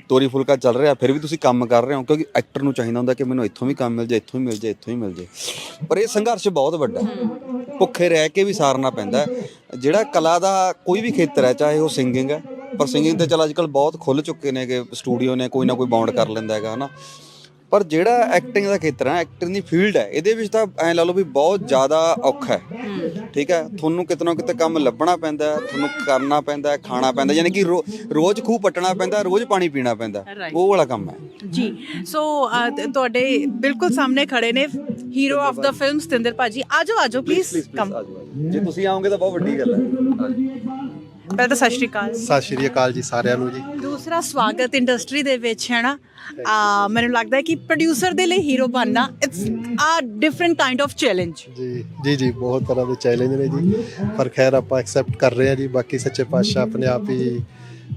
ਤੋਰੀ ਫੁਲਕਾ ਚੱਲ ਰਿਹਾ ਫਿਰ ਵੀ ਤੁਸੀਂ ਕੰਮ ਕਰ ਰਹੇ ਹੋ ਕਿਉਂਕਿ ਐਕਟਰ ਨੂੰ ਚਾਹੀਦਾ ਹੁੰਦਾ ਕਿ ਮੈਨੂੰ ਇੱਥੋਂ ਵੀ ਕੰਮ ਮਿਲ ਜਾਏ ਇੱਥੋਂ ਵੀ ਮਿਲ ਜਾਏ ਇੱਥੋਂ ਵੀ ਮਿਲ ਜਾਏ। ਪਰ ਇਹ ਸੰਘਰਸ਼ ਬਹੁਤ ਵੱਡਾ ਹੈ। ਭੁੱਖੇ ਰਹਿ ਕੇ ਵੀ ਸਾਰਨਾ ਪੈਂਦਾ ਹੈ। ਜਿਹੜਾ ਕਲਾ ਦਾ ਕੋਈ ਵੀ ਖੇਤਰ ਹੈ ਚਾਹੇ ਉਹ ਸਿੰਗਿੰਗ ਹੈ ਪਰ ਸਿੰਗਿੰਗ ਤੇ ਚਲ ਅੱਜਕੱਲ ਬਹੁਤ ਖੁੱਲ ਚੁੱਕੇ ਨੇ ਕਿ ਸਟੂਡੀਓ ਨੇ ਕੋਈ ਨਾ ਕੋਈ ਬਾਉਂਡ ਕਰ ਲੈਂਦਾ ਹੈਗਾ ਹਨਾ? ਪਰ ਜਿਹੜਾ ਐਕਟਿੰਗ ਦਾ ਖੇਤਰ ਹੈ ਐਕਟਿੰਗ ਦੀ ਫੀਲਡ ਹੈ ਇਹਦੇ ਵਿੱਚ ਤਾਂ ਐ ਲਾ ਲਓ ਵੀ ਬਹੁਤ ਜ਼ਿਆਦਾ ਔਖਾ ਹੈ। ਠੀਕ ਹੈ ਤੁਹਾਨੂੰ ਕਿਤੇ ਨਾ ਕਿਤੇ ਕੰਮ ਲੱਭਣਾ ਪੈਂਦਾ ਤੁਹਾਨੂੰ ਕਰਨਾ ਪੈਂਦਾ ਖਾਣਾ ਪੈਂਦਾ ਯਾਨੀ ਕਿ ਰੋਜ਼ ਖੂਹ ਪੱਟਣਾ ਪੈਂਦਾ ਰੋਜ਼ ਪਾਣੀ ਪੀਣਾ ਪੈਂਦਾ. ਉਹ ਵਾਲਾ ਕੰਮ ਹੈ। ਜੀ ਸੋ ਤੁਹਾਡੇ ਬਿਲਕੁਲ ਸਾਹਮਣੇ ਖੜੇ ਨੇ hero of the film Satinder ਭਾਜੀ। ਆਜੋ ਆਜੋ ਪਲੀਜ਼ ਕਮ ਜੇ ਤੁਸੀਂ ਆਓਗੇ ਤਾਂ ਬਹੁਤ ਵੱਡੀ ਗੱਲ ਹੈ। ਪਹਿਲਾਂ ਤਾਂ ਸਤਿ ਸ਼੍ਰੀ ਅਕਾਲ ਸਤਿ ਸ਼੍ਰੀ ਅਕਾਲ ਜੀ ਸਾਰਿਆਂ ਨੂੰ ਜੀ। ਦੂਸਰਾ ਸਵਾਗਤ ਇੰਡਸਟਰੀ ਦੇ ਵਿੱਚ ਹੈ ਨਾ। ਆ ਮੈਨੂੰ ਲੱਗਦਾ ਹੈ ਕਿ ਪ੍ਰੋਡਿਊਸਰ ਦੇ ਲਈ ਹੀਰੋ ਬਣਨਾ ਇਟਸ ਆ ਡਿਫਰੈਂਟ ਕਾਈਂਡ ਆਫ ਚੈਲੰਜ ਜੀ ਜੀ ਜੀ ਬਹੁਤ ਤਰ੍ਹਾਂ ਦੇ ਚੈਲੰਜ ਨੇ ਜੀ। ਪਰ ਖੈਰ ਆਪਾਂ ਐਕਸੈਪਟ ਕਰ ਰਹੇ ਹਾਂ ਜੀ ਬਾਕੀ ਸੱਚੇ ਪਾਤਸ਼ਾਹ ਆਪਣੇ ਆਪ ਹੀ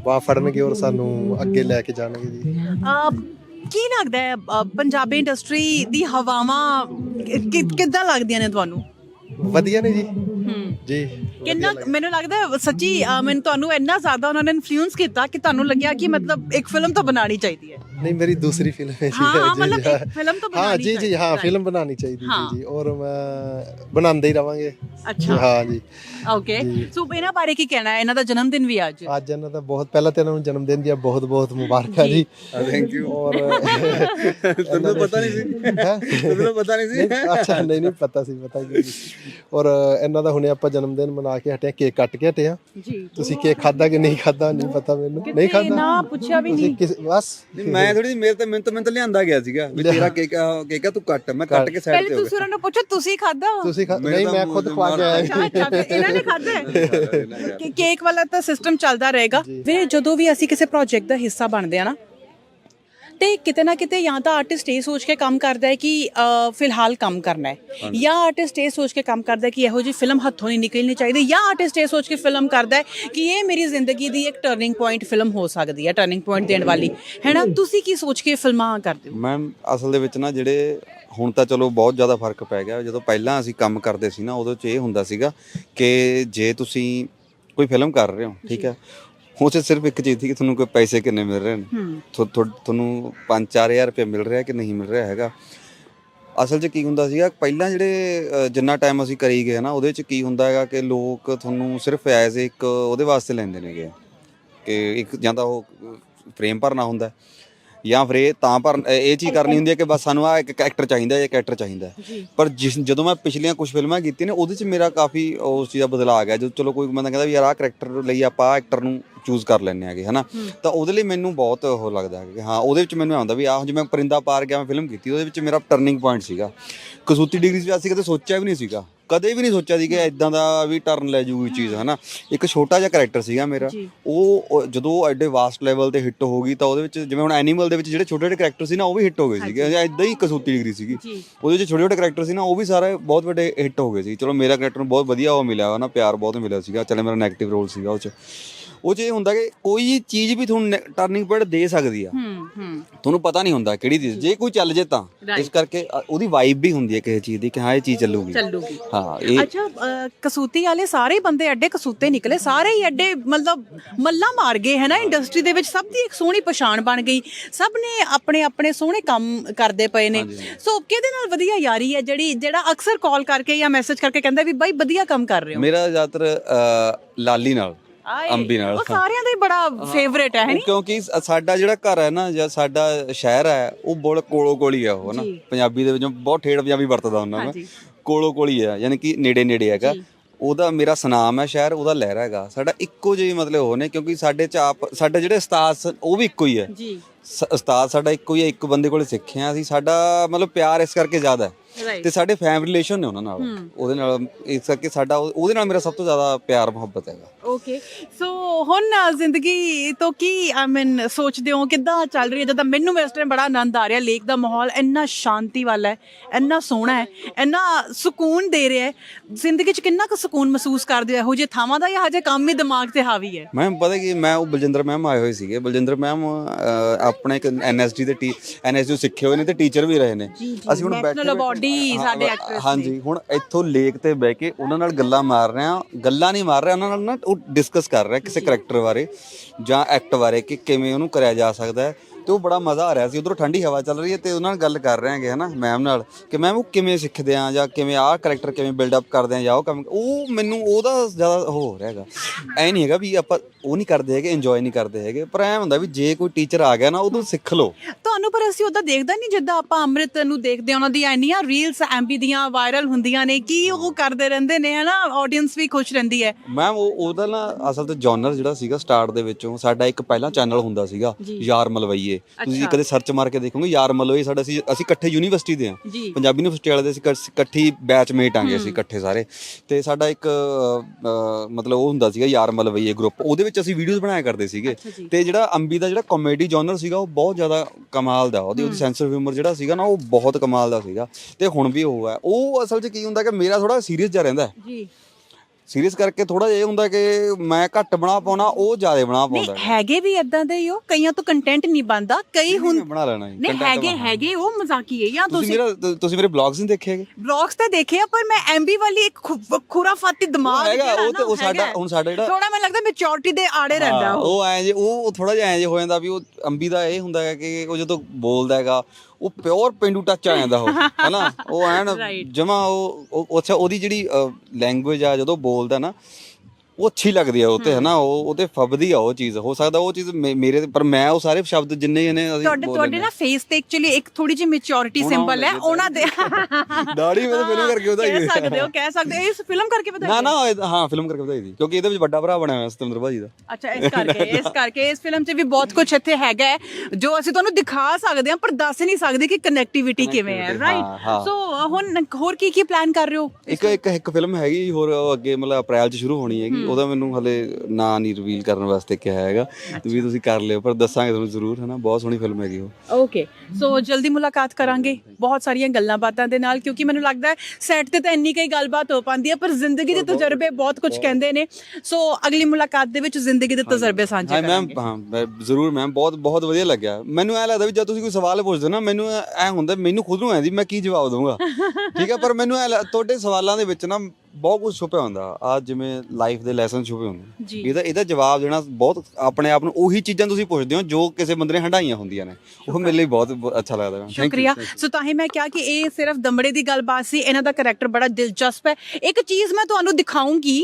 ਬਾਹ ਫੜਨਗੇ ਔਰ ਸਾਨੂੰ ਅੱਗੇ ਲੈ ਕੇ ਜਾਣਗੇ ਜੀ। ਕੀ ਲੱਗਦਾ ਹੈ ਅ, ਪੰਜਾਬੀ ਇੰਡਸਟਰੀ ਦੀ ਹਵਾਵਾਂ ਕਿ- ਕਿੱਦਾਂ ਲੱਗਦੀਆਂ ਨੇ ਤੁਹਾਨੂੰ? ਵਧੀਆ ਨੇ ਜੀ। ਹੂੰ। ਜੀ। ਕਿੰਨਾ ਮੈਨੂੰ ਲੱਗਦਾ ਹੈ ਸੱਚੀ ਮੈਨੂੰ ਤੁਹਾਨੂੰ ਇੰਨਾ ਜ਼ਿਆਦਾ ਉਹਨਾਂ ਨੇ ਇਨਫਲੂਐਂਸ ਕੀਤਾ ਕਿ ਤੁਹਾਨੂੰ ਲੱਗਿਆ ਕਿ ਮਤਲਬ ਇੱਕ ਫਿਲਮ ਤਾਂ ਬਣਾਉਣੀ ਚਾਹੀਦੀ ਹੈ। ਨਹੀਂ ਮੇਰੀ ਦੂਸਰੀ ਫਿਲਮ ਹੈ ਜੀ ਹਾਂ, ਹਾਂ, ਜੀ, ਮਤਲਬ ਜੀ, ਇੱਕ ਫਿਲਮ ਤਾਂ ਹਾਂ ਬਣਾਉਣੀ ਜੀ ਜੀ ਹਾਂ ਚਾਹੀਦੀ, ਫਿਲਮ ਬਣਾਉਣੀ ਚਾਹੀਦੀ ਹਾਂ। ਜੀ ਜੀ ਔਰ ਮੈਂ ਬਣਾਉਂਦੇ ਹੀ ਰਵਾਂਗੇ। ਅੱਛਾ। ਹਾਂ ਜੀ। ਓਕੇ। ਸੋ ਇਹਨਾਂ ਬਾਰੇ ਕੀ ਕਹਿਣਾ ਹੈ? ਇਹਨਾਂ ਦਾ ਜਨਮ ਦਿਨ ਵੀ ਅੱਜ। ਅੱਜ ਇਹਨਾਂ ਦਾ ਬਹੁਤ ਪਹਿਲਾਂ ਤਾਂ ਇਹਨਾਂ ਨੂੰ ਜਨਮ ਦਿਨ ਦੀਆਂ ਬਹੁਤ ਬਹੁਤ ਮੁਬਾਰਕਾਂ ਜੀ। ਥੈਂਕ ਯੂ ਔਰ *laughs* ਤੁਹਾਨੂੰ ਪਤਾ ਨਹੀਂ ਸੀ। ਹੈਂ? ਤੁਹਾਨੂੰ ਪਤਾ ਨਹੀਂ ਸੀ। ਨਹੀਂ, ਅੱਛਾ ਨਹੀਂ ਨਹੀਂ ਪਤਾ ਸੀ ਪਤਾ ਜੀ ਔਰ ਇਹਨਾਂ ਦਾ ਹੁਣੇ ਆਪਾਂ ਜਨਮ ਦਿਨ ਮਨਾ ਕੇ ਹਟੇ ਕੇਕ ਕੱਟ ਕੇ ਹਟੇ ਆ ਜੀ। ਤੁਸੀਂ ਕੇਕ ਖਾਦਾ ਕਿ ਨਹੀਂ ਖਾਦਾ ਨਹੀਂ ਪਤਾ ਮੈਨੂੰ। ਨਹੀਂ ਖਾਦਾ ਨਾ ਪੁੱਛਿਆ ਵੀ ਤੁਸੀਂ ਨਹੀਂ। ਕਿਸ ਬਸ। ਨਹੀਂ, ਮੈਂ ਥੋੜੀ ਜਿਹੀ ਮੇਰੇ ਤੇ ਮਿੰਟ ਮਿੰਟ ਲਿਆਂਦਾ ਗਿਆ ਸੀਗਾ ਵੀ ਤੇਰਾ ਕੇਕ ਆ, ਕੇਕ ਆ ਤੂੰ ਕੱਟ। ਮੈਂ ਕੱਟ ਕੇ ਸਾਈਡ ਪਹਿਲੇ ਤੇ ਹੋ ਤੁਸੀਂ ਉਹਨਾਂ ਨੂੰ ਪੁੱਛੋ ਤੁਸੀਂ ਖਾਦਾ ਤੁਸੀਂ ਖਾ- ਮੇਰੇ ਨਹੀਂ ਤਾਂ ਮੈਂ ਮੂੰਹ ਖੁਦ ਖਵਾ ਕੇ ਆਇਆ। ਅੱਛਾ ਅੱਛਾ ਫਿਰ ਇਹਨਾਂ ਨੇ ਖਾਦਾ ਕਿ ਕੇਕ ਵਾਲਾ ਤਾਂ ਸਿਸਟਮ ਚੱਲਦਾ ਰਹੇਗਾ। ਵੀਰੇ ਜਦੋਂ ਵੀ ਅਸੀਂ ਕਿਸੇ ਪ੍ਰੋਜੈਕਟ ਦਾ ਹਿੱਸਾ ਬਣਦੇ ਆ ਨਾ ਤੇ ਕਿਤੇ ਨਾ ਕਿਤੇ ਜਾਂ ਤਾਂ ਆਰਟਿਸਟ ਇਹ ਸੋਚ ਕੇ ਕੰਮ ਕਰਦਾ ਹੈ ਕਿ ਫਿਲਹਾਲ ਕੰਮ ਕਰਨਾ ਹੈ। ਜਾਂ ਆਰਟਿਸਟ ਇਹ ਸੋਚ ਕੇ ਕੰਮ ਕਰਦਾ ਹੈ ਕਿ ਇਹੋ ਜਿਹੀ ਫਿਲਮ ਹੱਥੋਂ ਨਹੀਂ ਨਿਕਲਣੀ ਚਾਹੀਦੀ ਜਾਂ ਆਰਟਿਸਟ ਇਹ ਸੋਚ ਕੇ ਫਿਲਮ ਕਰਦਾ ਹੈ ਕਿ ਇਹ ਮੇਰੀ ਜ਼ਿੰਦਗੀ ਦੀ ਇੱਕ ਟਰਨਿੰਗ ਪੁਆਇੰਟ ਫਿਲਮ ਹੋ ਸਕਦੀ ਹੈ ਟਰਨਿੰਗ ਪੁਆਇੰਟ ਦੇਣ ਵਾਲੀ। ਹੈ ਨਾ ਤੁਸੀਂ ਕੀ ਸੋਚ ਕੇ ਫਿਲਮਾਂ ਕਰਦੇ ਹੋ? ਮੈਮ ਅਸਲ ਦੇ ਵਿੱਚ ਨਾ ਜਿਹੜੇ ਹੁਣ ਤਾਂ ਚਲੋ ਬਹੁਤ ਜ਼ਿਆਦਾ ਫ਼ਰਕ ਪੈ ਗਿਆ। ਜਦੋਂ ਪਹਿਲਾਂ ਅਸੀਂ ਕੰਮ ਕਰਦੇ ਸੀ ਨਾ ਉਦੋਂ ਚ ਇਹ ਹੁੰਦਾ ਸੀਗਾ ਕਿ ਜੇ ਤੁਸੀਂ ਕੋਈ ਫਿਲਮ ਕਰ ਰਹੇ ਹੋ ਠੀਕ ਹੈ ਉਹ 'ਚ ਸਿਰਫ ਇੱਕ ਚੀਜ਼ ਸੀ ਕਿ ਤੁਹਾਨੂੰ ਕੋਈ ਪੈਸੇ ਕਿੰਨੇ ਮਿਲ ਰਹੇ ਨੇ? ਤੁਹਾ- ਤੁਹਾ- ਤੁਹਾਨੂੰ 5-4000 ਰੁਪਏ ਮਿਲ ਰਿਹਾ ਕਿ ਨਹੀਂ ਮਿਲ ਰਿਹਾ ਹੈਗਾ? ਅਸਲ 'ਚ ਕੀ ਹੁੰਦਾ ਸੀਗਾ ਪਹਿਲਾਂ ਜਿਹੜੇ ਅ, ਜਿੰਨਾ ਟਾਈਮ ਅਸੀਂ ਕਰੀ ਗਏ ਨਾ ਉਹਦੇ 'ਚ ਕੀ ਹੁੰਦਾ ਹੈਗਾ ਕਿ ਲੋਕ ਤੁਹਾਨੂੰ ਸਿਰਫ ਐਜ਼ ਇੱਕ ਉਹਦੇ ਵਾਸਤੇ ਲੈਂਦੇ ਨੇਗੇ। ਕਿ ਇੱਕ ਜਾਂ ਤਾਂ ਉਹ ਫਰੇਮ ਭਰਨਾ ਹੁੰਦਾ। ਹੈ, ਜਾਂ ਫਿਰ ਇਹ ਤਾਂ ਭਰ ਇਹ ਚੀਜ਼ ਕਰਨੀ ਹੁੰਦੀ ਹੈ ਕਿ ਬਸ ਸਾਨੂੰ ਆ ਇੱਕ ਕੈਰੈਕਟਰ ਚਾਹੀਦਾ ਹੈ ਜਾਂ ਕੈਰੈਕਟਰ ਚਾਹੀਦਾ ਹੈ। ਪਰ ਜਿਸ ਜਦੋਂ ਮੈਂ ਪਿਛਲੀਆਂ ਕੁਝ ਫਿਲਮਾਂ ਕੀਤੀਆਂ ਨੇ ਉਹਦੇ 'ਚ ਮੇਰਾ ਕਾਫੀ ਉਸ ਚੀਜ਼ ਦਾ ਬਦਲਾਅ ਆ ਗਿਆ। ਜਦੋਂ ਚਲੋ ਕੋਈ ਬੰਦਾ ਕਹਿੰਦਾ ਵੀ ਯਾਰ ਆਹ ਕੈਰੈਕਟਰ ਲਈ ਆਪਾਂ ਐਕਟਰ ਨੂੰ ਚੂਜ਼ ਕਰ ਲੈਂਦੇ ਆਗੇ ਹਨਾ? ਤਾਂ ਉਹਦੇ ਲਈ ਮੈਨੂੰ ਬਹੁਤ ਉਹ ਲੱਗਦਾ ਹੈ ਕਿ ਹਾਂ ਉਹਦੇ ਵਿੱਚ ਮੈਨੂੰ ਆਉਂਦਾ ਵੀ ਆਹ ਜਿਵੇਂ ਪਰਿੰਦਾ ਪਾਰ ਗਿਆ ਮੈਂ ਫਿਲਮ ਕੀਤੀ ਉਹਦੇ ਵਿੱਚ ਮੇਰਾ ਟਰਨਿੰਗ ਪੁਆਇੰਟ ਸੀਗਾ। ਕਸੂਤੀ ਡਿਗਰੀਜ਼ ਵੀ ਅਸੀਂ ਕਦੇ ਸੋਚਿਆ ਵੀ ਨਹੀਂ ਸੀਗਾ। ਕਦੇ ਵੀ ਨਹੀਂ ਸੋਚਿਆ ਸੀ ਕਿ ਇਦਾਂ ਦਾ ਵੀ ਟਰਨ ਲੈ ਜੂਗੀ ਚੀਜ਼ ਹਨਾ? ਇੱਕ ਛੋਟਾ ਜਿਹਾ ਕੈਰੈਕਟਰ ਸੀਗਾ ਮੇਰਾ। ਉਹ ਉਹ ਜਦੋਂ ਐਡੇ ਵਾਸਟ ਲੈਵਲ ਤੇ ਹਿੱਟ ਹੋ ਗਈ ਤਾਂ ਉਹਦੇ ਵਿੱਚ ਜਿਵੇਂ ਹੁਣ ਐਨੀਮਲ ਦੇ ਵਿੱਚ ਜਿਹੜੇ ਛੋਟੇ ਛੋਟੇ ਕੈਰੈਕਟਰ ਸੀ ਨਾ ਉਹ ਵੀ ਹਿੱਟ ਹੋ ਗਏ ਸੀਗੇ। ਇਦਾਂ ਹੀ ਕਸੂਤੀ ਡਿਗਰੀ ਸੀਗੀ। ਉਹਦੇ ਵਿੱਚ ਛੋਟੇ ਛੋਟੇ ਕੈਰੈਕਟਰ ਸੀ ਨਾ ਉਹ ਵੀ ਸਾਰੇ ਬਹੁਤ ਵੱਡੇ ਹਿੱਟ ਹੋ ਗਏ ਸੀ। ਚਲੋ ਮੇਰਾ ਕੈਰੈਕਟਰ ਨੂੰ ਬਹੁਤ ਵਧੀਆ ਉਹ ਮਿਲਿਆ ਨਾ ਪਿਆਰ ਬਹੁਤ ਮਿਲਿਆ ਸੀਗਾ। ਚਲੇ ਮੇਰਾ 네ਗੇਟਿਵ ਰੋਲ ਸੀਗਾ ਉਹ ਚ। ਉਹ ਚ ਇਹ ਹੁੰਦਾ ਕਿ ਕੋਈ ਚੀਜ਼ ਵੀ ਤੁਹਾਨੂੰ ਟਰਨਿੰਗ ਪੁਆਇੰਟ ਦੇ ਸਕਦੀ ਆ। ਹੂੰ ਹੂੰ। ਤੁਹਾਨੂੰ ਪਤਾ ਨਹੀਂ ਹੁੰਦਾ ਕਿਹੜੀ ਚੀਜ਼। ਜੇ ਕੋਈ ਚੱਲ ਜੇ ਤਾਂ ਇਸ ਕਰਕੇ ਅ, ਉਹਦੀ ਵਾਈਬ ਵੀ ਹੁੰਦੀ ਹੈ ਕਿਸੇ ਚੀਜ਼ ਦੀ ਕਿ ਹਾਂ ਇਹ ਚੀਜ਼ ਚੱਲੂਗੀ। ਚੱਲੂਗੀ। ਹਾਂ ਇਹ ਅੱਛਾ ਅ, ਕਸੂਤੀ ਵਾਲੇ ਸਾਰੇ ਬੰਦੇ ਐਡੇ ਕਸੂਤੇ ਨਿਕਲੇ ਸਾਰੇ ਹੀ ਐਡੇ ਮਤਲਬ ਮੱਲਾ ਮਾਰ ਗਏ ਹੈ ਨਾ? ਇੰਡਸਟਰੀ ਦੇ ਵਿੱਚ ਸਭ ਦੀ ਇੱਕ ਸੋਹਣੀ ਪਛਾਣ ਬਣ ਗਈ। ਸਭ ਨੇ ਆਪਣੇ ਆਪਣੇ ਸੋਹਣੇ ਕੰਮ ਕਰਦੇ ਪਏ ਨੇ। ਸੋ ਕਿਹਦੇ ਨਾਲ ਵਧੀਆ ਯਾਰੀ ਹੈ ਜਿਹੜੀ ਜਿਹੜਾ ਅਕਸਰ ਕਾਲ ਕਰਕੇ ਜਾਂ ਮੈਸੇਜ ਕਰਕੇ ਕਹਿੰਦਾ ਵੀ ਬਾਈ ਵਧੀਆ ਕੰਮ ਕਰ ਰਹੇ ਹੋ? ਮੇਰਾ ਜ਼ਿਆਦਾਤਰ ਅ, ਲਾਲੀ ਨਾਲ। ਅੰਬੀ ਨਾਲ। ਉਹ ਸਾਰਿਆਂ ਦਾ ਹੀ ਬੜਾ ਫੇਵਰੇਟ ਹੈ ਹੈ ਨਹੀਂ ਕਿਉਂਕਿ ਸਾਡਾ ਜਿਹੜਾ ਘਰ ਹੈ ਨਾ ਜਾਂ ਸਾਡਾ ਸ਼ਹਿਰ ਹੈ ਉਹ ਬੋਲ ਕੋਲੋ ਕੋਲੀ ਆ ਉਹ ਨਾ। ਪੰਜਾਬੀ ਦੇ ਵਿੱਚੋਂ ਬਹੁਤ ਠੇੜ ਪੰਜਾਬੀ ਵਰਤਦਾ ਹੁੰਦਾ ਮੈਂ। ਕੋਲੋ ਕੋਲੀ ਆ ਯਾਨੀ ਕਿ ਨੇੜੇ ਨੇੜੇ ਹੈਗਾ। ਉਹਦਾ ਮੇਰਾ ਸਨਾਮ ਹੈ ਸ਼ਹਿਰ ਉਹਦਾ ਲਹਿਰਾ ਹੈਗਾ। ਸਾਡਾ ਇੱਕੋ ਜਿਹੀ ਮਤਲਬ ਉਹ ਨੇ ਕਿਉਂਕਿ ਸਾਡੇ ਚ ਆਪ ਸਾਡੇ ਜਿਹੜੇ ਉਸਤਾਦ ਉਹ ਵੀ ਇੱਕੋ ਹੀ ਹੈ। ਜੀ। ਉਸਤਾਦ ਸਾਡਾ ਇੱਕੋ ਹੀ ਹੈ ਇੱਕ ਬੰਦੇ ਕੋਲੇ ਸਿੱਖਿਆ ਅਸੀਂ। ਸਾਡਾ ਮਤਲਬ ਪਿਆਰ ਇਸ ਕਰਕੇ ਜ਼ਿਆਦਾ ਹੈ। ਤੇ ਸਾਡੇ ਫੈਮਿਲੀ ਰਿਲੇਸ਼ਨ ਨੇ ਉਹਨਾਂ ਨਾਲ। ਉਹਦੇ ਨਾਲ ਇਸ ਕਰਕੇ ਸਾਡਾ ਉਹ- ਉਹਦੇ ਨਾਲ ਮੇਰਾ ਸਭ ਤੋਂ ਜ਼ਿਆਦਾ ਪਿਆਰ ਮੁਹੱਬਤ ਹੈਗਾ। ਓਕੇ ਸੋ ਹੁਣ ਜ਼ਿੰਦਗੀ ਤੋਂ ਕੀ ਆਈ ਮੀਨ ਸੋਚਦੇ ਹੋ? ਕਿੱਦਾਂ ਚੱਲ ਰਹੀ ਹੈ? ਜਦੋਂ ਮੈਨੂੰ ਇਸ ਟਾਈਮ ਬੜਾ ਆਨੰਦ ਆ ਰਿਹਾ ਲੇਕ ਦਾ ਮਾਹੌਲ ਇੰਨਾ ਸ਼ਾਂਤੀ ਵਾਲਾ ਹੈ ਇੰਨਾ ਸੋਹਣਾ ਹੈ ਇੰਨਾ ਸਕੂਨ ਦੇ ਰਿਹਾ ਹੈ। ਜ਼ਿੰਦਗੀ 'ਚ ਕਿੰਨਾ ਕੁ ਸਕੂਨ ਮਹਿਸੂਸ ਕਰਦੇ ਹੋ? ਇਹੋ ਜਿਹੇ ਥਾਵਾਂ ਦਾ ਜਾਂ ਹਜੇ ਕੰਮ ਹੀ ਦਿਮਾਗ ਤੇ ਹਾਵੀ ਹੈ? ਮੈਮ ਪਤਾ ਕੀ ਮੈਂ ਉਹ ਬਲਜਿੰਦਰ ਮੈਮ ਆਏ ਹੋਏ ਸੀਗੇ। ਬਲਜਿੰਦਰ ਮੈਮ ਆਪਣੇ ਇੱਕ ਐਨਐਸਡੀ ਦੇ ਟੀ ਐਨਐਸਡੀ ਸਿੱਖੇ ਹੋਏ ਨੇ ਤੇ ਟੀਚਰ ਵੀ ਰਹੇ ਨੇ। ਅਸੀਂ ਹੁਣ ਬੈਠੇ National ਹਾਂ, ਸਾਡੇ ਨੇ। ਹਾਂਜੀ ਹੁਣ ਇੱਥੋਂ ਲੇਕ ਤੇ ਬਹਿ ਕੇ ਉਹਨਾਂ ਨਾਲ ਗੱਲਾਂ ਮਾਰ ਰਹੇ ਆ ਗੱਲਾਂ ਨਹੀਂ ਮਾਰ ਰਹੇ ਉਹਨਾਂ ਨਾਲ ਨਾ ਉਹ ਡਿਸਕਸ ਕਰ ਰਹੇ ਕਿਸੇ ਕਰੈਕਟਰ ਬਾਰੇ ਜਾਂ ਐਕਟ ਬਾਰੇ ਕਿ ਕਿਵੇਂ ਉਹਨੂੰ ਕਰਿਆ ਜਾ ਸਕਦਾ ਹੈ ਤੇ ਉਹ ਬੜਾ ਮਜ਼ਾ ਆ ਰਿਹਾ ਸੀ। ਉਧਰੋਂ ਠੰਡੀ ਹਵਾ ਚੱਲ ਰਹੀ ਹੈ ਤੇ ਉਹਨਾਂ ਨਾਲ ਗੱਲ ਕਰ ਰਹੇ ਹੈਗੇ ਹਨਾ ਮੈਮ ਨਾਲ ਕਿ ਮੈਮ ਉਹ ਕਿਵੇਂ ਸਿੱਖਦੇ ਆ ਜਾਂ ਕਿਵੇਂ ਆਹ ਕਰੈਕਟਰ ਕਿਵੇਂ ਬਿਲਡ ਅਪ ਕਰਦੇ ਆ ਜਾਂ ਉਹ ਕੰਮ ਉਹ ਮੈਨੂੰ ਉਹਦਾ ਜ਼ਿਆਦਾ ਹੋ ਰਿਹਾ ਹੈਗਾ। ਐ ਨਹੀਂ ਹੈਗਾ ਵੀ ਆਪਾਂ ਉਹ ਨਹੀਂ ਕਰਦੇ ਹੈਗੇ ਇੰਜੋਏ ਨਹੀਂ ਕਰਦੇ ਹੈਗੇ ਪਰ ਐ ਹੁੰਦਾ ਵੀ ਜੇ ਕੋਈ ਟੀਚਰ ਆ ਗਿਆ ਨਾ ਉਦੋਂ ਸਿੱਖ ਲਓ। ਤੁਹਾਨੂੰ ਪਰ ਅਸੀਂ ਉਹਦਾ ਦੇਖਦਾ ਨਹੀਂ ਜਿੱਦਾਂ ਆਪਾਂ ਅੰਮ੍ਰਿਤ ਨੂੰ ਦੇਖਦੇ ਉਹਨਾਂ ਦੀਆਂ ਇੰਨੀਆਂ ਰੀਲਸ ਐਮਬੀ ਦੀਆਂ ਵਾਇਰਲ ਹੁੰਦੀਆਂ ਨੇ ਕੀ ਉਹ ਕਰਦੇ ਰਹਿੰਦੇ ਨੇ ਹਨਾ ਆਡੀਅנס ਵੀ ਖੁਸ਼ ਰਹਿੰਦੀ ਹੈ। ਮੈਮ ਉਹ ਉਹਦਾ ਨਾ ਅਸਲ ਤੇ ਜਨਰ ਜਿਹੜਾ ਸੀਗਾ ਸਟਾਰਟ ਦੇ ਵਿੱਚੋਂ ਸਾਡਾ ਇੱਕ ਪਹਿਲਾਂ ਚੈਨਲ ਹੁੰਦਾ ਸੀਗਾ ਯਾਰ ਮਲਵਈਏ। ਤੁਸੀਂ ਕਦੇ ਸਰਚ ਮਾਰ ਕੇ ਦੇਖੋਗੇ ਯਾਰ ਮਲਵਈ ਸਾਡਾ ਸੀ ਅਸੀਂ ਇਕੱਠੇ ਯੂਨੀਵਰਸਿਟੀ ਦੇ ਆ ਪੰਜਾਬੀ ਯੂਨੀਵਰਸਿਟੀ ਵਾਲੇ ਦੇ ਅਸੀਂ ਇਕੱਠ- ਬੈਚਮੇਟ ਆਂਗੇ ਅਸੀਂ ਇਕੱਠੇ ਸਾਰੇ। ਤੇ ਸਾਡਾ ਇੱਕ ਮਤਲਬ ਉਹ ਹੁੰਦਾ ਸੀਗਾ ਯਾਰ ਮਲਵਈਏ ਗਰੁੱਪ ਉਹਦੇ ਵਿੱਚ ਅਸੀਂ ਵੀਡੀਓਜ਼ ਬਣਾਇਆ ਕਰਦੇ ਸੀਗੇ। ਤੇ ਜਿਹੜਾ ਅੰਬੀ ਦਾ ਜਿਹੜਾ ਕਾਮੇਡੀ ਜਨਰ ਸੀਗਾ ਉਹ ਬਹੁਤ ਜ਼ਿਆਦਾ ਕਮਾਲ ਦਾ ਉਹਦੀ ਉਹਦੀ ਸੈਂਸ ਆਫ ਹਿਊਮਰ ਜਿਹੜਾ ਸੀਗਾ ਨਾ ਉਹ ਬਹੁਤ ਕਮਾਲ ਦਾ ਸੀਗਾ। ਤੇ ਹੁਣ ਵੀ ਉਹ ਹੈ। ਉਹ ਅਸਲ 'ਚ ਕੀ ਹੁੰਦਾ ਕਿ ਮੇਰਾ ਥੋੜਾ ਸੀਰੀਅਸ ਜਿਹਾ ਰਹਿੰਦਾ ਜੀ। ਸੀਰੀਅਸ ਕਰਕੇ ਥੋੜਾ ਜਿਹਾ ਇਹ ਹੁੰਦਾ ਕਿ ਮੈਂ ਘੱਟ ਬਣਾ ਪਾਉਣਾ ਉਹ ਜ਼ਿਆਦਾ ਬਣਾ ਨਹੀਂ ਪਾਉਂਦਾ। ਹੈਗੇ ਵੀ ਇਦਾਂ ਦੇ ਹੀ ਕਈਆਂ ਤੋਂ ਕੰਟੈਂਟ ਨਹੀਂ ਬਣਦਾ ਕਈ ਹੁਣ ਬਣਾ ਲੈਣਾ ਜੀ ਨਹੀਂ ਹੈਗੇ। ਹੈਗੇ ਉਹ ਮਜ਼ਾਕੀ ਹੈ ਜਾਂ ਤੁਸੀਂ ਮੇਰਾ ਤੁਸੀਂ ਮੇਰੇ ਬਲੌਗਸ ਨਹੀਂ ਦੇਖੇ ਹੈਗੇ? ਬਲੌਗਸ ਤਾਂ ਦੇਖੇ ਆ ਪਰ ਮੈਂ ਐਮਬੀ ਵਾਲੀ ਇੱਕ ਖੁਰਾਫਾਤੀ ਦਿਮਾਗ ਹੈਗਾ, ਉਹ ਤਾਂ- ਉਹ ਸਾਡਾ- ਹੁਣ ਸਾਡਾ ਜਿਹੜਾ- ਥੋੜਾ ਮੈਨੂੰ ਲੱਗਦਾ ਮੈਚੋਰਿਟੀ ਦੇ ਆੜੇ ਰਹਿੰਦਾ ਉਹ। ਐ ਜੇ ਉਹ ਥੋੜਾ ਜਿਹਾ ਐ ਜੇ ਹੋ ਜਾਂਦਾ ਵੀ ਉਹ ਅੰਬੀ ਦਾ ਇਹ ਹੁੰਦਾ ਹੈ ਕਿ ਉਹ ਜਦੋਂ ਬੋਲਦਾ ਹੈਗਾ ਉਹ ਪਿਓਰ ਪਿੰਡੂ ਟੱਚ ਆ ਜਾਂਦਾ ਉਹ *laughs* ਹੈਨਾ ਉਹ ਐਨ. ਜਮਾ ਉਹ ਉਹ- ਉਹਦੀ ਜਿਹੜੀ ਲੈਂਗੁਏਜ ਆ ਜਦੋਂ ਬੋਲਦਾ ਨਾ ਉਹ ਅੱਛੀ ਲੱਗਦੀ ਆ ਉਹ ਤੇ ਹੈਨਾ ਉਹ ਉਹਤੇ ਫੱਬਦੀ ਆ ਉਹ ਚੀਜ਼ ਹੋ ਸਕਦਾ ਉਹ ਚੀਜ਼ ਮੇ- ਮੇਰੇ ਪਰ ਮੈਂ ਉਹ ਸਾਰੇ ਸ਼ਬਦ ਜਿੰਨੇ ਨੇ ਅਸੀਂ ਤੁਹਾਡੇ ਬੋਲ ਤੁਹਾਡੇ ਨਾ। ਫੇਸ ਤੇ ਐਕਚੁਅਲੀ ਇੱਕ ਥੋੜੀ ਜਿਹੀ ਹੁਣ ਆਉਣ ਸਿੰਬਲ ਹੈ ਲੱਗੇ ਉਹਨਾਂ ਦੇ। ਦਾੜੀ ਮੈਂ ਫਿਲਮ ਕਰਕੇ ਕਹਿ ਹੋਈ ਹੈ। ਸਕਦੇ ਹੋ ਕਹਿ ਸਕਦੇ ਹੋ ਇਸ ਫਿਲਮ ਕਰਕੇ ਵਧਾਈ ਨਾ ਨਾ ਇਹ- ਹਾਂ ਫਿਲਮ ਕਰਕੇ ਵਧਾਈ ਦੀ ਕਿਉਂਕਿ ਇਹਦੇ ਵਿੱਚ ਵੱਡਾ ਭਰਾ ਬਣਿਆ ਹੋਇਆ ਸਤਿੰਦਰ ਭਾਜੀ ਦਾ। ਅੱਛਾ ਇਸ ਕਰਕੇ ਇਸ ਕਰਕੇ ਇਸ ਫਿਲਮ 'ਚ ਵੀ ਬਹੁਤ ਕੁਝ ਇੱਥੇ ਹੈਗਾ ਹੈ, ਜੋ ਅਸੀਂ ਤੁਹਾਨੂੰ ਦਿਖਾ ਸਕਦੇ ਹਾਂ ਪਰ ਦੱਸ ਨਹੀਂ ਸਕਦੇ ਕਿ ਕਨੈਕਟੀਵਿਟੀ ਕਿਵੇਂ ਹੈ ਰਾਈਟ ਹਾਂ। ਸੋ ਹੁਣ ਹੋਰ ਕੀ ਕੀ ਪਲਾਨ ਕਰ ਰਹੇ ਹੋ? ਇੱਕ ਇੱਕ ਇੱਕ ਫਿਲਮ ਹੈਗੀ ਹੋਰ ਉਹ ਅੱਗੇ ਮਤਲਬ ਅਪ੍ਰੈਲ ਚ ਸ਼ੁਰੂ ਹੋਣੀ ਹੈਗੀ। ਉਹਦਾ ਮੈਨੂੰ ਹਲੇ ਨਾਂ ਨਹੀਂ ਰਿਵੀਲ ਕਰਨ ਵਾਸਤੇ ਕਿਹਾ ਹੈਗਾ। ਵੀ ਤੁਸੀਂ ਕਰ ਲਿਓ ਪਰ ਦੱਸਾਂਗੇ ਤੁਹਾਨੂੰ ਜ਼ਰੂਰ ਹਨਾ? ਬਹੁਤ ਸੋਹਣੀ ਫਿਲਮ ਹੈਗੀ ਉਹ। ਓਕੇ ਸੋ ਜਲਦੀ ਮੁਲਾਕਾਤ ਕਰਾਂਗੇ। ਬਹੁਤ ਸਾਰੀਆਂ ਗੱਲਾਂ ਬਾਤਾਂ ਦੇ ਨਾਲ ਕਿਉਂਕਿ ਮੈਨੂੰ ਲੱਗਦਾ ਹੈ ਸੈੱਟ ਤੇ ਤਾਂ ਇੰਨੀ ਕਈ ਗੱਲਬਾਤ ਹੋ ਪਾਉਂਦੀ ਹੈ ਪਰ ਜ਼ਿੰਦਗੀ ਦੇ ਤਜਰਬੇ ਬਹੁਤ ਕੁਝ ਕਹਿੰਦੇ ਨੇ। ਸੋ ਅਗਲੀ ਮੁਲਾਕਾਤ ਦੇ ਵਿੱਚ ਜ਼ਿੰਦਗੀ ਦੇ ਤਜਰਬੇ ਸਾਂਝੇ ਹਾਂ ਕਰਾਂਗੇ। ਮੈਮ ਹਾਂ ਮੈਂ ਜ਼ਰੂਰ ਮੈਮ ਬਹੁਤ ਬਹੁਤ ਵਧੀਆ ਲੱਗਿਆ। ਮੈਨੂੰ ਐ ਲੱਗਦਾ ਵੀ ਜਦ ਤੁਸੀਂ ਕੋਈ ਸਵਾਲ ਪੁੱਛਦੇ ਹੋ ਨਾ ਮੈਨੂੰ ਐ ਹੁੰਦਾ ਮੈਨੂੰ ਖੁਦ ਨੂੰ ਐ ਦੀ ਮੈਂ ਕੀ ਜਵਾਬ ਦਊਂਗਾ? ਠੀਕ ਹੈ ਪਰ ਮੈਨੂੰ ਐ ਤੁਹਾਡੇ ਸਵਾਲਾਂ ਦੇ ਵਿੱਚ ਨਾ ਬਹੁਤ ਕੁਝ ਛੁਪਿਆ ਹੁੰਦਾ। ਆ ਜਿਵੇਂ ਲਾਈਫ ਦੇ ਲੈਸਨ ਛੁਪੇ ਹੁੰਦੇ ਜੀ। ਇਹਦਾ ਇਹਦਾ ਜਵਾਬ ਦੇਣਾ ਬਹੁਤ ਆਪਣੇ ਆਪ ਨੂੰ ਉਹੀ ਚੀਜ਼ਾਂ ਤੁਸੀਂ ਪੁੱਛਦੇ ਹੋ ਜੋ ਕਿਸੇ ਬੰਦੇ ਨੇ ਹੰਡਾਈਆਂ ਹੁੰਦੀਆਂ ਨੇ। ਉਹ ਮੇਰੇ ਲਈ ਬਹੁਤ ਬਹੁਤ ਅੱਛਾ ਲੱਗਦਾ ਮੈਮ ਸ਼ੁਕਰੀਆ। ਸੋ ਤਾਂ ਹੀ ਮੈਂ ਕਿਹਾ ਕਿ ਇਹ ਸਿਰਫ ਦਮੜੇ ਦੀ ਗੱਲਬਾਤ ਸੀ। ਇਹਨਾਂ ਦਾ ਕੈਰੈਕਟਰ ਬੜਾ ਦਿਲਚਸਪ ਹੈ। ਇੱਕ ਚੀਜ਼ ਮੈਂ ਤੁਹਾਨੂੰ ਦਿਖਾਉਂਗੀ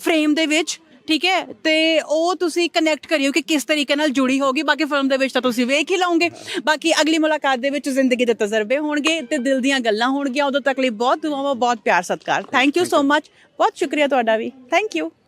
ਫਰੇਮ ਦੇ ਵਿੱਚ। ਠੀਕ ਹੈ? ਤੇ ਉਹ ਤੁਸੀਂ ਕਨੈਕਟ ਕਰਿਓ ਕਿ ਕਿਸ ਤਰੀਕੇ ਨਾਲ ਜੁੜੀ ਹੋਗੀ ਬਾਕੀ ਫਿਲਮ ਦੇ ਵਿੱਚ ਤਾਂ ਤੁਸੀਂ ਵੇਖ ਹੀ ਲਓਗੇ। ਬਾਕੀ ਅਗਲੀ ਮੁਲਾਕਾਤ ਦੇ ਵਿੱਚ ਜ਼ਿੰਦਗੀ ਦੇ ਤਜਰਬੇ ਹੋਣਗੇ ਤੇ ਦਿਲ ਦੀਆਂ ਗੱਲਾਂ ਹੋਣਗੀਆਂ। ਉਦੋਂ ਤੱਕ ਲਈ ਬਹੁਤ ਦੁਆਵਾਂ ਬਹੁਤ ਪਿਆਰ ਸਤਿਕਾਰ। ਥੈਂਕ ਯੂ ਸੋ ਮਚ ਬਹੁਤ ਸ਼ੁਕਰੀਆ ਤੁਹਾਡਾ ਵੀ। Thank you